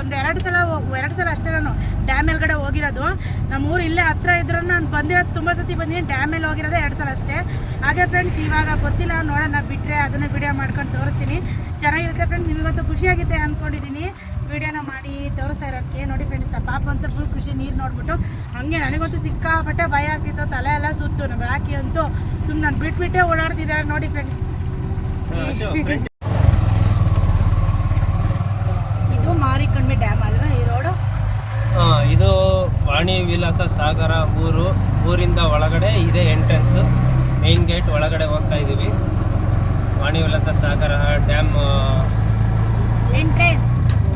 ಒಂದು ಎರಡು ಸಲ ಎರಡು ಸಲ ಅಷ್ಟೇ ನಾನು ಡ್ಯಾಮ್ ಮೇಲ್ಗಡೆ ಹೋಗಿರೋದು. ನಮ್ಮ ಊರು ಇಲ್ಲೇ ಹತ್ರ ಇದ್ರೂ ನಾನು ಬಂದಿರೋದು ತುಂಬ ಸತಿ ಡ್ಯಾಮ್ ಮೇಲೆ ಹೋಗಿರೋದೇ ಎರಡು ಸಲ ಅಷ್ಟೇ. ಹಾಗೆ ಫ್ರೆಂಡ್ಸ್ ಇವಾಗ ಗೊತ್ತಿಲ್ಲ. ನೋಡೋಣ ಬಿಟ್ಟರೆ ಅದನ್ನು ವಿಡಿಯೋ ಮಾಡ್ಕೊಂಡು ತೋರಿಸ್ತೀನಿ. ಚೆನ್ನಾಗಿರುತ್ತೆ ಫ್ರೆಂಡ್ಸ್ ನಿಮಗಂತೂ ಖುಷಿಯಾಗಿದೆ ಅಂದ್ಕೊಂಡಿದ್ದೀನಿ ವಿಡಿಯೋನ ಮಾಡಿ ತೋರಿಸ್ತಾ ಇರೋದಕ್ಕೆ. ನೋಡಿ ಫ್ರೆಂಡ್ಸ್ ಪಾಪ ಅಂತ ಫುಲ್ ಖುಷಿ ನೀರು ನೋಡ್ಬಿಟ್ಟು. ಹಂಗೆ ನನಗಂತೂ ಸಿಕ್ಕಾಪಟ್ಟೆ ಭಯ ಆಗ್ತಿತ್ತು. ತಲೆ ಎಲ್ಲ ಸುತ್ತು. ನಮ್ಮ ರಾಕಿ ಅಂತೂ ಸುಮ್ಮನೆ ನಾನು ಬಿಟ್ಬಿಟ್ಟೆ ಓಡಾಡ್ತಿದ್ದಾರೆ. ನೋಡಿ ಫ್ರೆಂಡ್ಸ್ ಹಾ, ಅಶು, front ಇದು ಮಾರಿಕಣ್ಮೆ ಡ್ಯಾಮ್ ಅಲ್ವಾ ಈ ರೋಡು ಆ, ಇದು ವಾಣಿ ವಿಲಾಸ ಸಾಗರ ಊರು ಊರಿಂದ ಒಳಗಡೆ ಇದೆ ಎಂಟ್ರೆನ್ಸ್. ಮೇನ್ ಗೇಟ್ ಒಳಗಡೆ ಹೋಗ್ತಾ ಇದ್ದೀವಿ Vani Vilasa Sagara dam entrance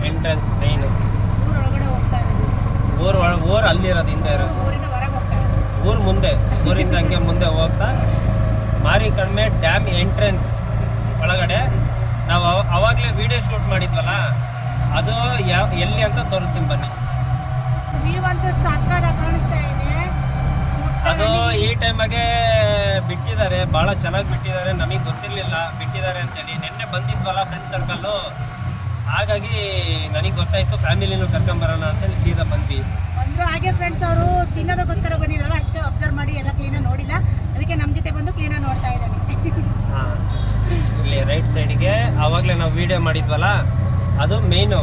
entrance main ಊರು ಒಳ ಊರು ಅಲ್ಲಿರೋದು ಹಿಂದೆ ಇರೋದು. ಊರು ಮುಂದೆ ಊರಿಂದ ಹಂಗೆ ಮುಂದೆ ಹೋಗ್ತಾ ಮಾರಿ ಕಡಿಮೆ ಡ್ಯಾಮ್ ಎಂಟ್ರೆನ್ಸ್ ಒಳಗಡೆ. ನಾವು ಅವ- ಅವಾಗಲೇ ವಿಡಿಯೋ ಶೂಟ್ ಮಾಡಿದ್ವಲ್ಲ ಅದು ಯಾವ ಎಲ್ಲಿ ಅಂತ ತೋರಿಸ್ತೀನಿ ಬನ್ನಿ. ಅಂತೂ ಸಕ್ಕದ ಕಾಣಿಸ್ತಾ ಇದೆ. ಅದು ಈ ಟೈಮಾಗೆ ಬಿಟ್ಟಿದ್ದಾರೆ ಭಾಳ ಚೆನ್ನಾಗಿ ಬಿಟ್ಟಿದ್ದಾರೆ ನಮಗೆ ಗೊತ್ತಿರಲಿಲ್ಲ ಬಿಟ್ಟಿದ್ದಾರೆ ಅಂತೇಳಿ. ನಿನ್ನೆ ಬಂದಿದ್ವಲ್ಲ ಫ್ರೆಂಡ್ ಸರ್ಕಲ್ಲು ಹಾಗಾಗಿ ನನಗೆ ಗೊತ್ತಾಯ್ತು ಫ್ಯಾಮಿಲಿನೂ ಕರ್ಕೊಂಬರೋಣ ಅಂತೇಳಿ ಸೀದಾ ಬಂದ್ವಿ. ಒಂದು ಹಾಗೆ ಫ್ರೆಂಡ್ಸ್ ಅವರು ತಿನ್ನೋದಕ್ಕೋಸ್ಕರ ಬಂದಿರಲ್ಲ ಅಷ್ಟೇ ಅಬ್ಸರ್ವ್ ಮಾಡಿ ಎಲ್ಲ ಕ್ಲೀನಾಗಿ ನೋಡಿಲ್ಲ. ಅದಕ್ಕೆ ನಮ್ಮ ಜೊತೆ ಬಂದು ಕ್ಲೀನಾಗಿ ನೋಡ್ತಾ ಇದ್ದಾನೆ. ಹಾಂ. ಇಲ್ಲಿ ರೈಟ್ ಸೈಡಿಗೆ ಆವಾಗಲೇ ನಾವು ವಿಡಿಯೋ ಮಾಡಿದ್ವಲ್ಲ ಅದು ಮೇಯ್ನು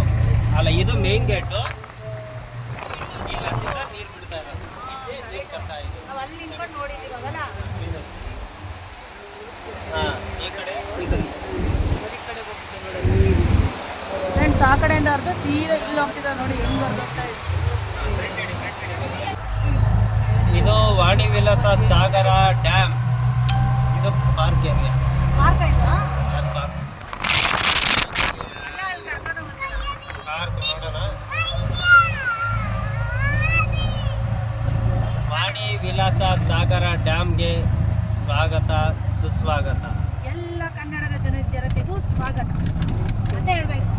ಅಲ್ಲ ಇದು ಮೇನ್ ಗೇಟು ಇಲ್ಲ ಸೀದಾ ನೀರು ಬಿಡ್ತಾ ಇರೋದು ಇಲ್ಲಿ ನೀರು ಬರ್ತಾ ಇದೆ ನಾವು ಅಲ್ಲಿ ನಿಂತ್ಕೊಂಡು ನೋಡಿದ್ದೀವಲ್ಲ ಹಾಂ ಈ ಕಡೆ ಈ ಕಡೆ ಫ್ರೆಂಡ್ಸ್ ಆ ಕಡೆಯಿಂದ ಅರ್ಧ ಸೀದಾ ಇಲ್ಲಿ ಹೋಗ್ತಿದ್ದಾರೆ ನೋಡಿ ಹೆಂಗ್ ಬರ್ತಾ ಇದೆ. ವಾಣಿ ವಿಲಾಸ ಸಾಗರ ಡ್ಯಾಮ್ ಇದು ಪಾರ್ಕ್ ಏರಿಯಾ ಪಾರ್ಕ್ ಆಯ್ತಾ? ಪಾರ್ಕ್ ನೋಡೋಣ. ವಾಣಿ ವಿಲಾಸ ಸಾಗರ ಡ್ಯಾಮ್ಗೆ ಸ್ವಾಗತ ಸುಸ್ವಾಗತ. ಎಲ್ಲ ಕನ್ನಡದ ಜನ ಜನತೆಗೂ ಸ್ವಾಗತ. ಅಂತ ಹೇಳ್ಬೇಕು.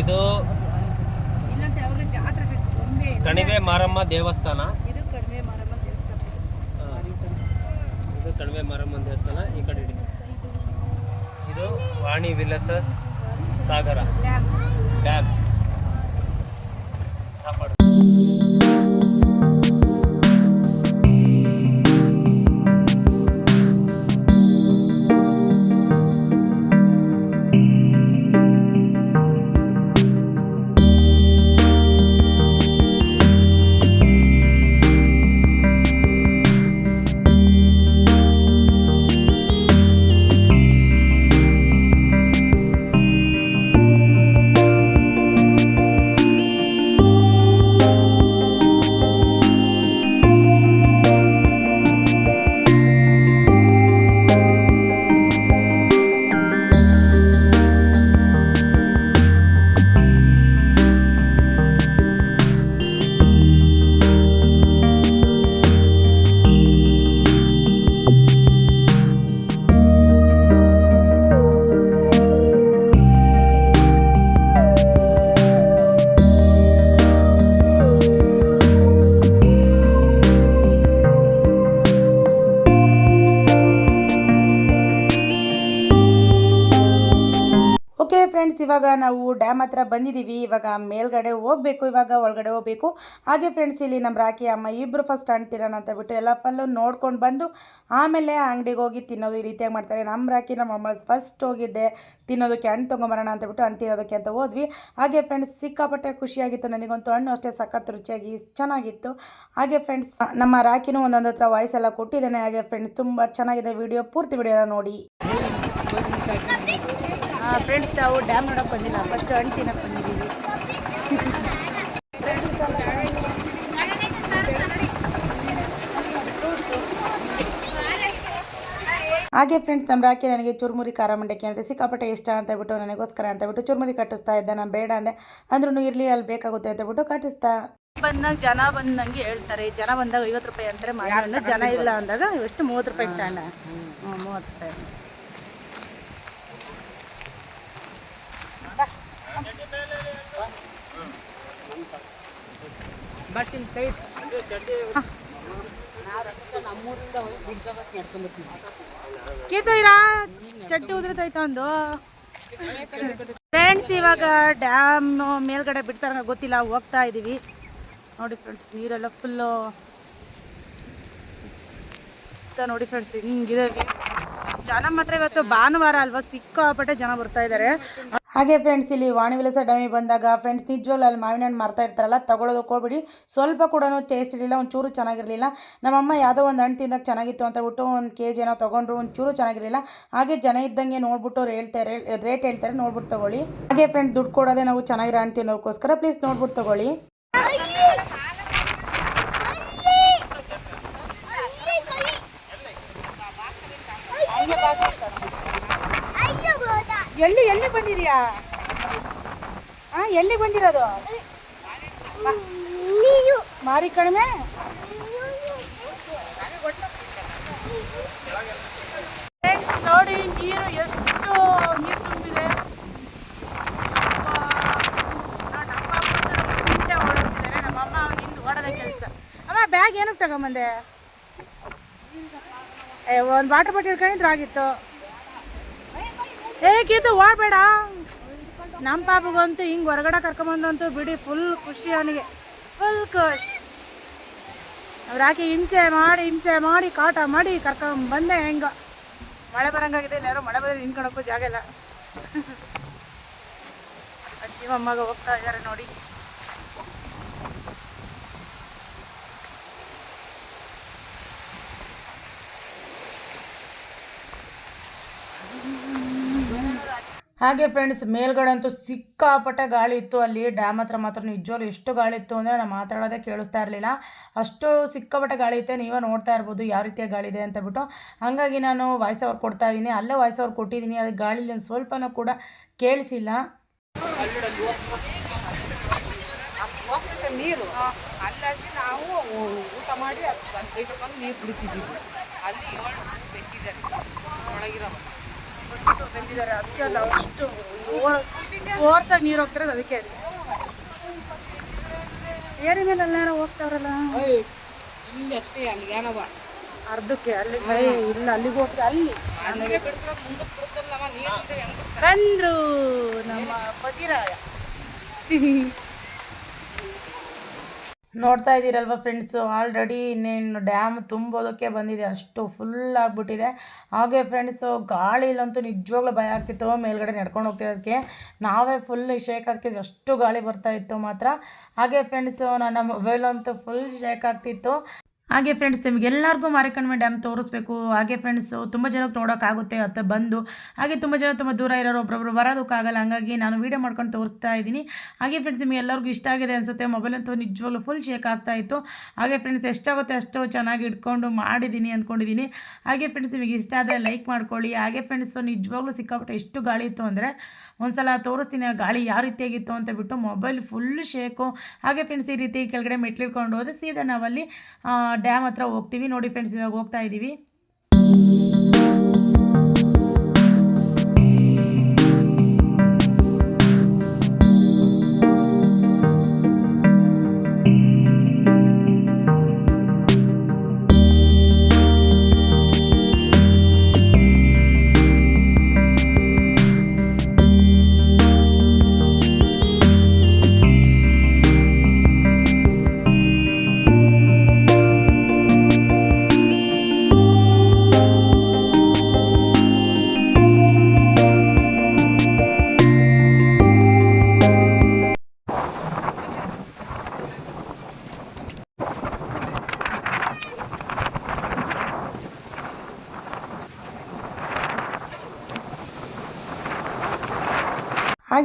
ಇದು ಕಣಿವೆ ಮಾರಮ್ಮ ದೇವಸ್ಥಾನ. ಇದು ಕಡಿಮೆ ಮಾರಮ್ಮ ದೇವಸ್ಥಾನ. ಇದು ಕಣಿವೆ ಮಾರಮ್ಮ ದೇವಸ್ಥಾನ ಈ ಕಡೆ ಇಡಿ. ಇದು ವಾಣಿ ವಿಲಾಸ ಸಾಗರ. ಡ್ಯಾಮ್. ಇವಾಗ ನಾವು ಡ್ಯಾಮ್ ಹತ್ರ ಬಂದಿದ್ದೀವಿ. ಇವಾಗ ಮೇಲ್ಗಡೆ ಹೋಗಬೇಕು, ಇವಾಗ ಒಳಗಡೆ ಹೋಗಬೇಕು. ಹಾಗೆ ಫ್ರೆಂಡ್ಸ್ ಇಲ್ಲಿ ನಮ್ಮ ರಾಕಿ ಅಮ್ಮ ಇಬ್ಬರು ಫಸ್ಟ್ ಅಂಟಿರೋಣ ಅಂತ ಬಿಟ್ಟು ಎಲ್ಲ ಫಲ್ಲು ನೋಡ್ಕೊಂಡು ಬಂದು ಆಮೇಲೆ ಅಂಗಡಿಗೆ ಹೋಗಿ ತಿನ್ನೋದು ಈ ರೀತಿಯಾಗಿ ಮಾಡ್ತಾರೆ. ನಮ್ಮ ರಾಕಿ ನಮ್ಮ ಅಮ್ಮ ಫಸ್ಟ್ ಹೋಗಿದ್ದೆ. ತಿನ್ನೋದಕ್ಕೆ ಹಣ್ಣು ತೊಗೊಂಬರೋಣ ಅಂತ ಬಿಟ್ಟು ಹಣ್ಣು ತಿನ್ನೋದಕ್ಕೆ ಅಂತ ಹೋದ್ವಿ. ಹಾಗೆ ಫ್ರೆಂಡ್ಸ್ ಸಿಕ್ಕಾಪಟ್ಟೆ ಖುಷಿಯಾಗಿತ್ತು ನನಗಂತೂ ಹಣ್ಣು ಅಷ್ಟೇ ಸಖತ್ ರುಚಿಯಾಗಿ ಚೆನ್ನಾಗಿತ್ತು. ಹಾಗೆ ಫ್ರೆಂಡ್ಸ್ ನಮ್ಮ ರಾಕಿನೂ ಒಂದೊಂದು ಹತ್ರ ವಾಯ್ಸ್ ಎಲ್ಲ ಕೊಟ್ಟಿದ್ದೇನೆ. ಹಾಗೆ ಫ್ರೆಂಡ್ಸ್ ತುಂಬ ಚೆನ್ನಾಗಿದೆ. ವಿಡಿಯೋ ಪೂರ್ತಿ ವಿಡಿಯೋ ನೋಡಿ. ಫ್ರೆಂಡ್ಸ್ ನಾವು ಡ್ಯಾಮ್ ನೋಡೋಕೆ ಬಂದಿಲ್ಲ. ಫಸ್ಟ್ ಅಂಟಿ ತಿನ್ನೋಕೆ ಬಂದಿದ್ದೀವಿ. ಹಾಗೆ ಫ್ರೆಂಡ್ಸ್ ತಂಬ್ರಾಕಿ ನನಗೆ ಚುರುಮುರಿ ಖಾರ ಮಂಡಕ್ಕಿ ಅಂದರೆ ಸಿಕ್ಕಾಪಟ್ಟೆ ಇಷ್ಟ ಅಂತ ಬಿಟ್ಟು ನನಗೋಸ್ಕರ ಅಂತ ಬಿಟ್ಟು ಚುರುಮುರಿ ಕಟ್ಟಿಸ್ತಾ ಇದ್ದೆ. ನಾನು ಬೇಡ ಅಂದೆ. ಅಂದ್ರೂ ಇರಲಿ ಅಲ್ಲಿ ಬೇಕಾಗುತ್ತೆ ಅಂತ ಬಿಟ್ಟು ಕಟ್ಟಿಸ್ತಾ. ಬಂದಾಗ ಜನ ಬಂದಂಗೆ ಹೇಳ್ತಾರೆ. ಜನ ಬಂದಾಗ ಐವತ್ತು ರೂಪಾಯಿ ಅಂತಾರೆ. ಮಾಡ ಜನ ಇಲ್ಲ ಅಂದಾಗ ಎಷ್ಟು ಮೂವತ್ತು ರೂಪಾಯಿ ಕಾಣ ಹ್ಞೂ ಮೂವತ್ತು ರೂಪಾಯಿ. ಬರ್ತೀನಿ ಕೈ ಕೀತೈರಾ ಚಡ್ಡಿ ಉದ್ರತೈತ ಒಂದು? ಫ್ರೆಂಡ್ಸ್ ಇವಾಗ ಡ್ಯಾಮ್ ಮೇಲ್ಗಡೆ ಬಿಡ್ತಾರ ಗೊತ್ತಿಲ್ಲ ಹೋಗ್ತಾ ಇದೀವಿ. ನೋಡಿ ಫ್ರೆಂಡ್ಸ್ ನೀರೆಲ್ಲ ಫುಲ್ಲು ಸುತ್ತ ನೋಡಿ ಫ್ರೆಂಡ್ಸ್ ಹಿಂಗಿದೆ. ಜನ ಮಾತ್ರ ಇವತ್ತು ಭಾನುವಾರ ಅಲ್ವಾ? ಸಿಕ್ಕಾಪಟ್ಟೆ ಜನ ಬರ್ತಾ ಇದ್ದಾರೆ ಹಾಗೆ ಫ್ರೆಂಡ್ಸ್ ಇಲ್ಲಿ ವಾಣಿವಿಲಾಸ ಡಮಿ ಬಂದಾಗ ಫ್ರೆಂಡ್ಸ್ ನಿಜವಲ್ಲ ಅಲ್ಲಿ ಮಾವಿನ ಹಣ್ಣು ಮಾರ್ತಾ ಇರ್ತಾರಲ್ಲ ತಗೊಳ್ಳೋದಕ್ಕೆ ಹೋಗ್ಬಿಡಿ. ಸ್ವಲ್ಪ ಕೂಡ ಟೇಸ್ಟ್ ಇರಲಿಲ್ಲ, ಒಂಚೂರು ಚೆನ್ನಾಗಿರಲಿಲ್ಲ. ನಮ್ಮಮ್ಮ ಯಾವುದೋ ಒಂದು ಹಣ್ಣು ತಿಂದಾಗ ಚೆನ್ನಾಗಿತ್ತು ಅಂತ ಬಿಟ್ಟು ಒಂದು ಕೆ ಜಿ ಏನೋ ತೊಗೊಂಡ್ರು, ಒಂಚೂರು ಚೆನ್ನಾಗಿರಲಿಲ್ಲ. ಹಾಗೆ ಜನ ಇದ್ದಂಗೆ ನೋಡ್ಬಿಟ್ಟು ಅವ್ರು ಹೇಳ್ತಾರೆ ರೇಟ್ ಹೇಳ್ತಾರೆ, ನೋಡ್ಬಿಟ್ಟು ತಗೊಳ್ಳಿ. ಹಾಗೆ ಫ್ರೆಂಡ್ ದುಡ್ಡು ಕೊಡೋದೇ ನಾವು ಚೆನ್ನಾಗಿರೋ ಹಣ್ಣು ತಿನ್ನೋದಕ್ಕೋಸ್ಕರ ಪ್ಲೀಸ್ ನೋಡ್ಬಿಟ್ಟು ತಗೊಳ್ಳಿ. ಎಲ್ಲಿ ಎಲ್ಲಿ ಬಂದಿದೀಯಾ? ಹಾ ಎಲ್ಲಿ ಬಂದಿರೋದು? ಮಾರಿ ಕಡಿಮೆ ಫ್ರೆಂಡ್ಸ್ ನೋಡಿ, ನೀರು ಎಷ್ಟು ನೀರು ತುಂಬಿದೆ. ನಮ್ಮ ಅಮ್ಮ ಹಿಂದೆ ಓಡೋದೇ ಕೆಲಸ. ಅಮ್ಮ, ಬ್ಯಾಗ್ ಏನಕ್ಕೆ ತಗೊಂಬಂದೆ? ಒಂದು ವಾಟರ್ ಬಾಟಲ್ ಇಟ್ಕೊಂಡಿದ್ರೆ ಆಗಿತ್ತು. ಏ ಕೀತು ಬೇಡ ನಮ್ಮ ಪಾಪಗಂತೂ ಹಿಂಗೆ ಹೊರಗಡೆ ಕರ್ಕೊಂಬಂದಂತೂ ಬಿಡಿ ಫುಲ್ ಖುಷಿ ಅವನಿಗೆ. ಫುಲ್ ಖುಷ್. ಅವ್ರು ಹಾಕಿ ಹಿಂಸೆ ಮಾಡಿ ಹಿಂಸೆ ಮಾಡಿ, ಕಾಟ ಮಾಡಿ ಕರ್ಕೊಂಬಂದೆ ಹೆಂಗ? ಮಳೆ ಬರಂಗಾಗಿದೆ ಯಾರೋ ಮಳೆ ಬಂದರೆ ನಿಂತ್ಕೊಳಕ್ಕೂ ಜಾಗ ಇಲ್ಲ. ಅಜ್ಜಿ ಮೊಮ್ಮಗ ಹೋಗ್ತಾ ಇದ್ದಾರೆ ನೋಡಿ. ಹಾಗೆ ಫ್ರೆಂಡ್ಸ್ ಮೇಲ್ಗಡೆ ಅಂತೂ ಸಿಕ್ಕಾಪಟ್ಟೆ ಗಾಳಿ ಇತ್ತು. ಅಲ್ಲಿ ಡ್ಯಾಮ್ ಹತ್ರ ಮಾತ್ರ ನಿಜವಾಗ್ಲೂ ಎಷ್ಟು ಗಾಳಿ ಇತ್ತು ಅಂದರೆ ನಾನು ಮಾತಾಡೋದೇ ಕೇಳಿಸ್ತಾ ಇರಲಿಲ್ಲ. ಅಷ್ಟು ಸಿಕ್ಕಾಪಟ್ಟೆ ಗಾಳಿ ಇತ್ತೆ. ನೀವೇ ನೋಡ್ತಾ ಇರ್ಬೋದು ಯಾವ ರೀತಿಯ ಗಾಳಿ ಇದೆ ಅಂತ ಬಿಟ್ಟು. ಹಾಗಾಗಿ ನಾನು ವಾಯ್ಸ್ ಅವ್ರು ಕೊಡ್ತಾ ಇದ್ದೀನಿ. ಅಲ್ಲೇ ವಾಯ್ಸ್ ಅವ್ರು ಕೊಟ್ಟಿದ್ದೀನಿ. ಅದು ಗಾಳಿಲಿ ಸ್ವಲ್ಪನೂ ಕೂಡ ಕೇಳಿಸಿಲ್ಲ. ನೀರು ನಾವು ಊಟ ಮಾಡಿ ಬಂದು ನೀರು ಕುಡಿತಿದ್ದೀವಿ ಅಲ್ಲಿ ಏಳು ಬೆಕ್ಕಿದ್ದಾರೆ ಒಳಗಿರೋ ಬಂದಿದ್ದಾರೆ. ಅದಕ್ಕೆ ಅಲ್ಲ ಅಷ್ಟು ಓರ್ಸಾಗಿ ನೀರು ಹೋಗ್ತಿರೋದು ಅದಕ್ಕೆ. ಏರಿ ಮೇಲೆ ಎಲ್ಲಾರು ಹೋಗ್ತಾವ್ರಲ್ಲ? ಇಲ್ಲಿ ಅಷ್ಟೇ ಅಲ್ಲಿ ಏನವ ಅರ್ಧಕ್ಕೆ ಅಲ್ಲಿ ಇಲ್ಲ ಅಲ್ಲಿಗೆ ಹೋಗ್ತಾರೆ ಅಲ್ಲಿ ಬಂದ್ರು ನಮ್ಮ ಪತಿರಾಯ ನೋಡ್ತಾ ಇದ್ದೀರಲ್ವ ಫ್ರೆಂಡ್ಸು ಆಲ್ರೆಡಿ ಇನ್ನೇನು ಡ್ಯಾಮ್ ತುಂಬೋದಕ್ಕೆ ಬಂದಿದೆ. ಅಷ್ಟು ಫುಲ್ ಆಗಿಬಿಟ್ಟಿದೆ. ಹಾಗೆ ಫ್ರೆಂಡ್ಸು ಗಾಳಿ ಇಲ್ಲಂತೂ ನಿಜವಾಗ್ಲೂ ಭಯ ಆಗ್ತಿತ್ತು. ಮೇಲ್ಗಡೆ ನಡ್ಕೊಂಡು ಹೋಗ್ತಿರೋದಕ್ಕೆ ನಾವೇ ಫುಲ್ ಶೇಕ್ ಆಗ್ತಿದ್ವಿ. ಅಷ್ಟು ಗಾಳಿ ಬರ್ತಾ ಇತ್ತು ಮಾತ್ರ. ಹಾಗೆ ಫ್ರೆಂಡ್ಸು ನನ್ನ ಮೊಬೈಲ್ ಅಂತೂ ಫುಲ್ ಶೇಕ್ ಆಗ್ತಿತ್ತು. ಹಾಗೆ ಫ್ರೆಂಡ್ಸ್ ನಿಮಗೆಲ್ಲರಿಗೂ ಮಾರಿಕಣ್ಮೆ ಡ್ಯಾಮ್ ತೋರಿಸ್ಬೇಕು. ಹಾಗೆ ಫ್ರೆಂಡ್ಸು ತುಂಬ ಜನಕ್ಕೆ ನೋಡೋಕ್ಕಾಗುತ್ತೆ ಅಂತ ಬಂದು. ಹಾಗೆ ತುಂಬ ಜನ ತುಂಬ ದೂರ ಇರೋರು ಒಬ್ಬೊಬ್ರು ಬರೋದಕ್ಕಾಗಲ್ಲ ಹಂಗಾಗಿ ನಾನು ವೀಡಿಯೋ ಮಾಡ್ಕೊಂಡು ತೋರಿಸ್ತಾ ಇದ್ದೀನಿ. ಹಾಗೆ ಫ್ರೆಂಡ್ಸ್ ನಿಮಗೆ ಎಲ್ಲರಿಗೂ ಇಷ್ಟ ಆಗಿದೆ ಅನಿಸುತ್ತೆ ಮೊಬೈಲ್ ಅಂತೂ ನಿಜವಾಗ್ಲೂ ಫುಲ್ ಶೇಕ್ ಇತ್ತು. ಹಾಗೆ ಫ್ರೆಂಡ್ಸ್ ಎಷ್ಟಾಗುತ್ತೆ ಅಷ್ಟು ಚೆನ್ನಾಗಿ ಇಟ್ಕೊಂಡು ಮಾಡಿದ್ದೀನಿ ಅಂದ್ಕೊಂಡಿದ್ದೀನಿ. ಹಾಗೆ ಫ್ರೆಂಡ್ಸ್ ನಿಮಗೆ ಇಷ್ಟ ಆದರೆ ಲೈಕ್ ಮಾಡ್ಕೊಳ್ಳಿ. ಹಾಗೆ ಫ್ರೆಂಡ್ಸ್ ನಿಜವಾಗ್ಲೂ ಸಿಕ್ಕಾಪಟ್ಟೆ ಎಷ್ಟು ಗಾಳಿ ಇತ್ತು ಅಂದರೆ, ಒಂದ್ಸಲ ತೋರಿಸ್ತೀನಿ, ಆ ಗಾಳಿ ಯಾವ ರೀತಿಯಾಗಿತ್ತು ಅಂತ ಬಿಟ್ಟು ಮೊಬೈಲ್ ಫುಲ್ ಶೇಕು ಹಾಗೆ ಫ್ರೆಂಡ್ಸ್ ಈ ರೀತಿ ಕೆಳಗಡೆ ಮೆಟ್ಲಿಟ್ಕೊಂಡು ಹೋದರೆ ಸೀದಾ ನಾವಲ್ಲಿ ಡ್ಯಾಮ್ ಹತ್ರ ಹೋಗ್ತೀವಿ. ನೋಡಿ ಫ್ರೆಂಡ್ಸ್ ಇವಾಗ ಹೋಗ್ತಾ ಇದ್ದೀವಿ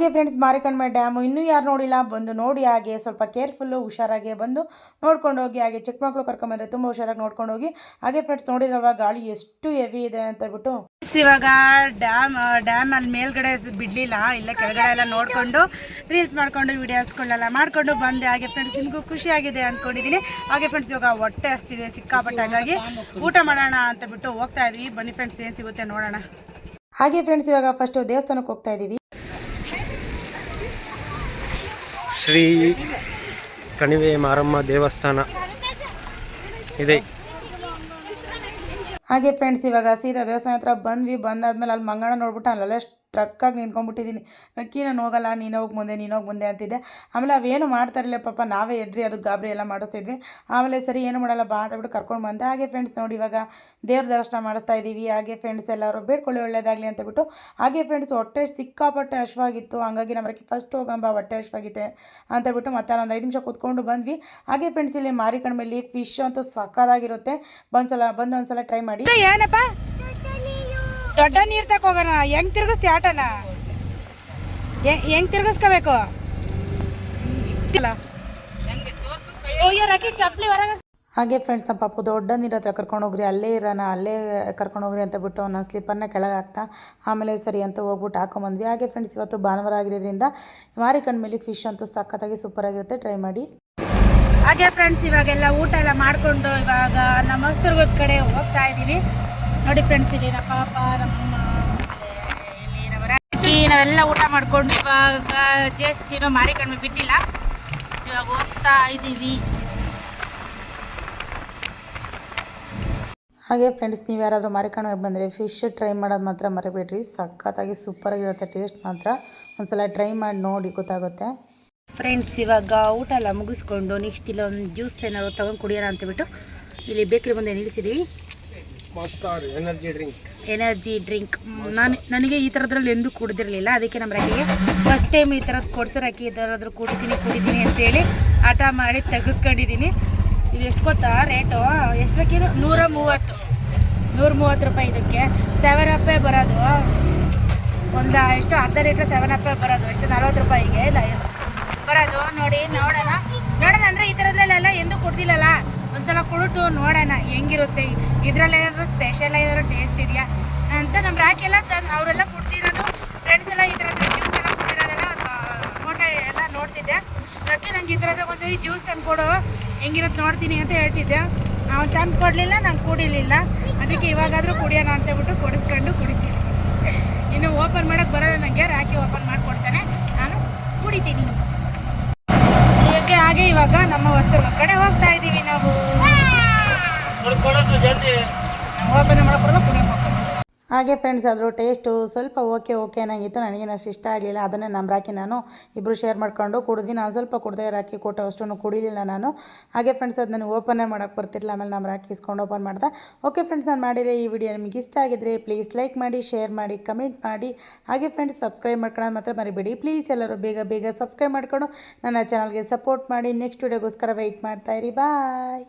ಹಾಗೆ ಫ್ರೆಂಡ್ಸ್ ಮಾರಿಕಣ್ಮೆ ಡ್ಯಾಮು ಇನ್ನೂ ಯಾರು ನೋಡಿಲ್ಲ ಬಂದು ನೋಡಿ ಹಾಗೆ ಸ್ವಲ್ಪ ಕೇರ್ಫುಲ್ಲು ಹುಷಾರಾಗಿ ಬಂದು ನೋಡ್ಕೊಂಡು ಹೋಗಿ ಹಾಗೆ ಚಿಕ್ಕ ಮಕ್ಕಳು ಕರ್ಕೊಂಬಂದ್ರೆ ತುಂಬ ಹುಷಾರಾಗಿ ನೋಡ್ಕೊಂಡು ಹೋಗಿ ಹಾಗೆ ಫ್ರೆಂಡ್ಸ್ ನೋಡಿದ್ರಲ್ವ ಗಾಳಿ ಎಷ್ಟು ಹೆವಿ ಇದೆ ಅಂತ ಹೇಳ್ಬಿಟ್ಟು. ಇವಾಗ ಡ್ಯಾಮ್ ಡ್ಯಾಮ್ ಅಲ್ಲಿ ಮೇಲ್ಗಡೆ ಬಿಡ್ಲಿಲ್ಲ ಇಲ್ಲ ಕೆಳಗಡೆ ಎಲ್ಲ ನೋಡಿಕೊಂಡು ರೀಲ್ಸ್ ಮಾಡ್ಕೊಂಡು ವಿಡಿಯೋಸ್ಗಳನ್ನೆಲ್ಲ ಮಾಡಿಕೊಂಡು ಬಂದೆ. ಹಾಗೆ ಫ್ರೆಂಡ್ಸ್ ನಿಮಗೂ ಖುಷಿಯಾಗಿದೆ ಅಂದ್ಕೊಂಡಿದ್ದೀನಿ ಹಾಗೆ ಫ್ರೆಂಡ್ಸ್ ಇವಾಗ ಹೊಟ್ಟೆ ಹಸ್ತಿದೆ ಸಿಕ್ಕಾಪಟ್ಟೆ ಹಾಗಾಗಿ ಊಟ ಮಾಡೋಣ ಅಂತ ಬಿಟ್ಟು ಹೋಗ್ತಾ ಇದ್ವಿ. ಬನ್ನಿ ಫ್ರೆಂಡ್ಸ್ ಏನು ಸಿಗುತ್ತೆ ನೋಡೋಣ. ಹಾಗೆ ಫ್ರೆಂಡ್ಸ್ ಇವಾಗ ಫಸ್ಟು ದೇವಸ್ಥಾನಕ್ಕೆ ಹೋಗ್ತಾ ಇದ್ದೀವಿ ಶ್ರೀ ಕಣಿವೆ ಮಾರಮ್ಮ ದೇವಸ್ಥಾನ. ಇದೆ. ಹಾಗೆ ಫ್ರೆಂಡ್ಸ್ ಇವಾಗ ಸೀದಾ ದೇವಸ್ಥಾನ ಹತ್ರ ಬಂದ್ವಿ. ಬಂದಾದ್ಮೇಲೆ ಅಲ್ಲಿ ಮಂಗಣ ನೋಡ್ಬಿಟ್ಟು ಅಲ್ಲೆಲ್ಲ ಟ್ರಕ್ಕಾಗಿ ನಿಂತ್ಕೊಂಡ್ಬಿಟ್ಟಿದ್ದೀನಿ. ಅಕ್ಕಿ, ನಾನು ಹೋಗಲ್ಲ, ನೀನು ಹೋಗಿ ಮುಂದೆ, ನೀನು ಹೋಗಿ ಮುಂದೆ ಅಂತಿದ್ದೆ. ಆಮೇಲೆ ಅವೇನು ಮಾಡ್ತಾ ಇರಲಿಲ್ಲ ಪಾಪ, ನಾವೇ ಎದ್ರಿ ಅದು ಗಾಬರಿ ಎಲ್ಲ ಮಾಡಿಸ್ತಿದ್ವಿ. ಆಮೇಲೆ ಸರಿ, ಏನು ಮಾಡಲ್ಲ, ಬಾ ಕರ್ಕೊಂಡು ಬಂದೆ. ಹಾಗೆ ಫ್ರೆಂಡ್ಸ್ ನೋಡಿ ಇವಾಗ ದೇವ್ರ ದರ್ಶನ ಮಾಡಿಸ್ತಾ ಇದ್ದೀವಿ ಹಾಗೆ ಫ್ರೆಂಡ್ಸ್ ಎಲ್ಲರೂ ಬೇಡ್ಕೊಳ್ಳಿ ಒಳ್ಳೇದಾಗಲಿ ಅಂತ ಬಿಟ್ಟು ಹಾಗೆ ಫ್ರೆಂಡ್ಸ್ ಹೊಟ್ಟೆ ಸಿಕ್ಕಾಪಟ್ಟೆ ಹಶ್ವಾಗಿತ್ತು ಹಾಗಾಗಿ ನಮಗೆ ಫಸ್ಟ್ ಹೋಗಂಬ ಹೊಟ್ಟೆ ಹಶ್ವಾಗಿದೆ ಅಂತ ಬಿಟ್ಟು ಮತ್ತೆ ಒಂದು ಐದು ನಿಮಿಷ ಕೂತ್ಕೊಂಡು ಬಂದ್ವಿ. ಹಾಗೆ ಫ್ರೆಂಡ್ಸ್ ಇಲ್ಲಿ ಮಾರಿಕಣ್ಮೇಲೆ ಫಿಶ್ ಅಂತೂ ಸಕ್ಕದಾಗಿರುತ್ತೆ ಬಂದ್ಸಲ, ಬಂದು ಒಂದ್ಸಲ ಟ್ರೈ ಮಾಡಿ. ಏನಪ್ಪ? ದೊಡ್ಡ ನೀರು ತಕ ಹೋಗೋಣ. ಹೆಂಗ್ ತಿರ್ಗಿಸ್ತಿ ಆಟನ? ಹೆಂಗ್ ತಿರ್ಗಿಸ್ಕೋಬೇಕು? ಹಾಗೆ ಫ್ರೆಂಡ್ಸ್ ನಮ್ಮ ಪಾಪು ದೊಡ್ಡ ನೀರು ಹತ್ರ ಕರ್ಕೊಂಡು ಹೋಗ್ರಿ. ಅಲ್ಲೇ ಇರೋಣ ಅಲ್ಲೇ ಕರ್ಕೊಂಡು ಹೋಗ್ರಿ ಅಂತ ಬಿಟ್ಟು ನನ್ನ ಸ್ಲಿಪ್ಪರ್ನ ಕೆಳಗೆ ಹಾಕ್ತಾ ಆಮೇಲೆ ಸರಿ ಅಂತ ಹೋಗ್ಬಿಟ್ಟು ಹಾಕೊಂಬಂದ್ವಿ. ಹಾಗೆ ಫ್ರೆಂಡ್ಸ್ ಇವತ್ತು ಭಾನುವಾರ ಆಗಿರೋದ್ರಿಂದ ಮಾರಿ ಮೇಲೆ ಫಿಶ್ ಅಂತೂ ಸಖತ್ತಾಗಿ ಸೂಪರಾಗಿರುತ್ತೆ ಟ್ರೈ ಮಾಡಿ. ಹಾಗೆ ಫ್ರೆಂಡ್ಸ್ ಇವಾಗೆಲ್ಲ ಊಟ ಎಲ್ಲ ಮಾಡಿಕೊಂಡು ಇವಾಗ ನಮ್ಮ ಕಡೆ ಹೋಗ್ತಾ ಇದ್ದೀವಿ. ನೋಡಿ ಫ್ರೆಂಡ್ಸ್ ಇಲ್ಲಿ ನಮ್ಮ ಪಾಪ ನಮ್ಮ ಇಲ್ಲಿ ನಾವೆಲ್ಲ ಊಟ ಮಾಡಿಕೊಂಡು ಇವಾಗ ಜಸ್ಟ್ ಏನೋ ಮಾರಿ ಕಣ್ಮೆ ಬಿಟ್ಟಿಲ್ಲ. ಇವಾಗ ಹೋಗ್ತಾ ಇದ್ದೀವಿ. ಹಾಗೆ ಫ್ರೆಂಡ್ಸ್ ನೀವು ಯಾರಾದರೂ ಮಾರಿಕಣ್ಣಿಗೆ ಬಂದರೆ ಫಿಶ್ ಟ್ರೈ ಮಾಡೋದು ಮಾತ್ರ ಮರಿಬೇಡ್ರಿ. ಸಖತ್ತಾಗಿ ಸೂಪರಾಗಿರುತ್ತೆ ಟೇಸ್ಟ್ ಮಾತ್ರ. ಒಂದ್ಸಲ ಟ್ರೈ ಮಾಡಿ ನೋಡಿ, ಗೊತ್ತಾಗುತ್ತೆ. ಫ್ರೆಂಡ್ಸ್ ಇವಾಗ ಊಟ ಎಲ್ಲ ಮುಗಿಸ್ಕೊಂಡು ನೆಕ್ಸ್ಟ್ ಇಲ್ಲೊಂದು ಜ್ಯೂಸ್ ಏನಾದ್ರು ತೊಗೊಂಡು ಕುಡಿಯೋಣ ಅಂತಬಿಟ್ಟು ಇಲ್ಲಿ ಬೇಕ್ರಿ ಮುಂದೆ ನಿಲ್ಲಿಸಿದ್ದೀವಿ ಎನರ್ಜಿ ಡ್ರಿಂಕ್ ಎನರ್ಜಿ ಡ್ರಿಂಕ್ ನಾನು ನನಗೆ ಈ ಥರದ್ರಲ್ಲಿ ಎಂದೂ ಕುಡಿದಿರಲಿಲ್ಲ. ಅದಕ್ಕೆ ನಮ್ಮ ರಾಕಿಗೆ ಫಸ್ಟ್ ಟೈಮ್ ಈ ಥರದ್ದು ಕೊಡ್ಸೋ ರಾಕಿ ಈ ಥರದ್ರು ಕುಡಿತೀನಿ ಕುಡಿತೀನಿ ಅಂತೇಳಿ ಆಟ ಮಾಡಿ ತೆಗೆಸ್ಕೊಂಡಿದ್ದೀನಿ. ಇದು ಎಷ್ಟು ಗೊತ್ತಾ? ರೇಟು ಎಷ್ಟು ರಾಕಿದು ನೂರ ಮೂವತ್ತು. ನೂರ ಮೂವತ್ತು ರೂಪಾಯಿ ಇದಕ್ಕೆ. ಸೆವೆನ್ ಅಪ್ಪೇ ಬರೋದು. ಒಂದು ಎಷ್ಟು? ಅರ್ಧ ಲೀಟ್ರ್ ಸೆವೆನ್ ಅಪ್ಪೇ ಬರೋದು. ಎಷ್ಟು? ನಲ್ವತ್ತು ರೂಪಾಯಿಗೆ, ಇಲ್ಲ ಬರೋದು. ನೋಡಿ, ನೋಡೋಣ. ನೋಡೋಣ ಅಂದರೆ ಈ ಥರದ್ರಲ್ಲೆಲ್ಲ ಎಂದೂ ಕುಡ್ದಿಲ್ಲಲ್ಲ. ಒಂದ್ಸಲ ಕುಡಿದು ನೋಡೋಣ, ಹೆಂಗಿರುತ್ತೆ, ಇದರಲ್ಲಿ ಏನಾದರೂ ಸ್ಪೆಷಲ್ ಏನಾದರೂ ಟೇಸ್ಟ್ ಇದೆಯಾ ಅಂತ ನಮ್ಮ ರಾಕಿ ಎಲ್ಲ ತಂದು, ಅವರೆಲ್ಲ ಕೊಡ್ತಿರೋದು ಫ್ರೆಂಡ್ಸ್ ಎಲ್ಲ ಈ ಥರದ ಜ್ಯೂಸ್ ಎಲ್ಲ ಕೊಡ್ತಿರೋದೆಲ್ಲ ಫೋಟೋ ಎಲ್ಲ ನೋಡ್ತಿದ್ದೆ. ರಾಕಿ ನಂಗೆ ಈ ಥರದ್ದು ಒಂದ್ಸರಿ ಜ್ಯೂಸ್ ತಂದು ಕೊಡು ಹೆಂಗಿರುತ್ತೆ ನೋಡ್ತೀನಿ ಅಂತ ಹೇಳ್ತಿದ್ದೆ. ಅವ್ನು ತಂದು ಕೊಡಲಿಲ್ಲ, ನಂಗೆ ಕುಡಿಲಿಲ್ಲ. ಅದಕ್ಕೆ ಇವಾಗಾದರೂ ಕುಡಿಯೋಣ ಅಂತ ಹೇಳ್ಬಿಟ್ಟು ಕೊಡಿಸ್ಕೊಂಡು ಕುಡಿತೀನಿ. ಇನ್ನು ಓಪನ್ ಮಾಡೋಕ್ಕೆ ಬರೋಲ್ಲ ನನಗೆ ರಾಕಿ ಓಪನ್ ಮಾಡಿಕೊಡ್ತಾನೆ. ನಾನು ಕುಡಿತೀನಿ. ಹೀಗೆ ಇವಾಗ ನಮ್ಮ ವಸ್ತುಗಳ ಕಡೆ ಹೋಗ್ತಾ ಇದ್ದೀವಿ ನಾವು. ಜಲ್ದಿ. ಓಪನ್ ಮಾಡ್ಕೊಳ್ಳೋ ಹೋಗ್ತೀವಿ ಹಾಗೆ ಫ್ರೆಂಡ್ಸ್ ಅದರ ಟೇಸ್ಟು ಸ್ವಲ್ಪ ಓಕೆ ಓಕೆ ಅನ್ನಂಗಿತ್ತು. ನನಗೇನು ಅಷ್ಟು ಇಷ್ಟ ಆಗಲಿಲ್ಲ. ಅದನ್ನೇ ನಮ್ಮ ರಾಕಿ ನಾನು ಇಬ್ಬರು ಶೇರ್ ಮಾಡ್ಕೊಂಡು ಕುಡಿದ್ವಿ. ನಾನು ಸ್ವಲ್ಪ ಕುಡ್ದೆ ರಾಕಿ ಕೊಟ್ಟು ಅಷ್ಟನ್ನು ಕುಡಿಲಿಲ್ಲ ನಾನು. ಹಾಗೆ ಫ್ರೆಂಡ್ಸ್ ಅದು ನನಗೆ ಓಪನ್ನೇ ಮಾಡೋಕ್ಕೆ ಬರ್ತಿರಲಿಲ್ಲ. ಆಮೇಲೆ ನಮ್ಮ ರಾಕಿ ಇಸ್ಕೊಂಡು ಓಪನ್ ಮಾಡ್ದೆ. ಓಕೆ ಫ್ರೆಂಡ್ಸ್ ನಾನು ಮಾಡಿರೋ ಈ ವಿಡಿಯೋ ನಿಮಗೆ ಇಷ್ಟ ಆಗಿದ್ರೆ ಪ್ಲೀಸ್ ಲೈಕ್ ಮಾಡಿ ಶೇರ್ ಮಾಡಿ ಕಮೆಂಟ್ ಮಾಡಿ. ಹಾಗೆ ಫ್ರೆಂಡ್ಸ್ ಸಬ್ಸ್ಕ್ರೈಬ್ ಮಾಡ್ಕೊಳ್ಳೋದು ಮಾತ್ರ ಮರಿಬೇಡಿ. ಪ್ಲೀಸ್ ಎಲ್ಲರೂ ಬೇಗ ಬೇಗ ಸಬ್ಸ್ಕ್ರೈಬ್ ಮಾಡ್ಕೊಂಡು ನನ್ನ ಚಾನಲ್ಗೆ ಸಪೋರ್ಟ್ ಮಾಡಿ. ನೆಕ್ಸ್ಟ್ ವಿಡಿಯೋಗೋಸ್ಕರ ವೆಯ್ಟ್ ಮಾಡ್ತಾಯಿರಿ ಬಾಯ್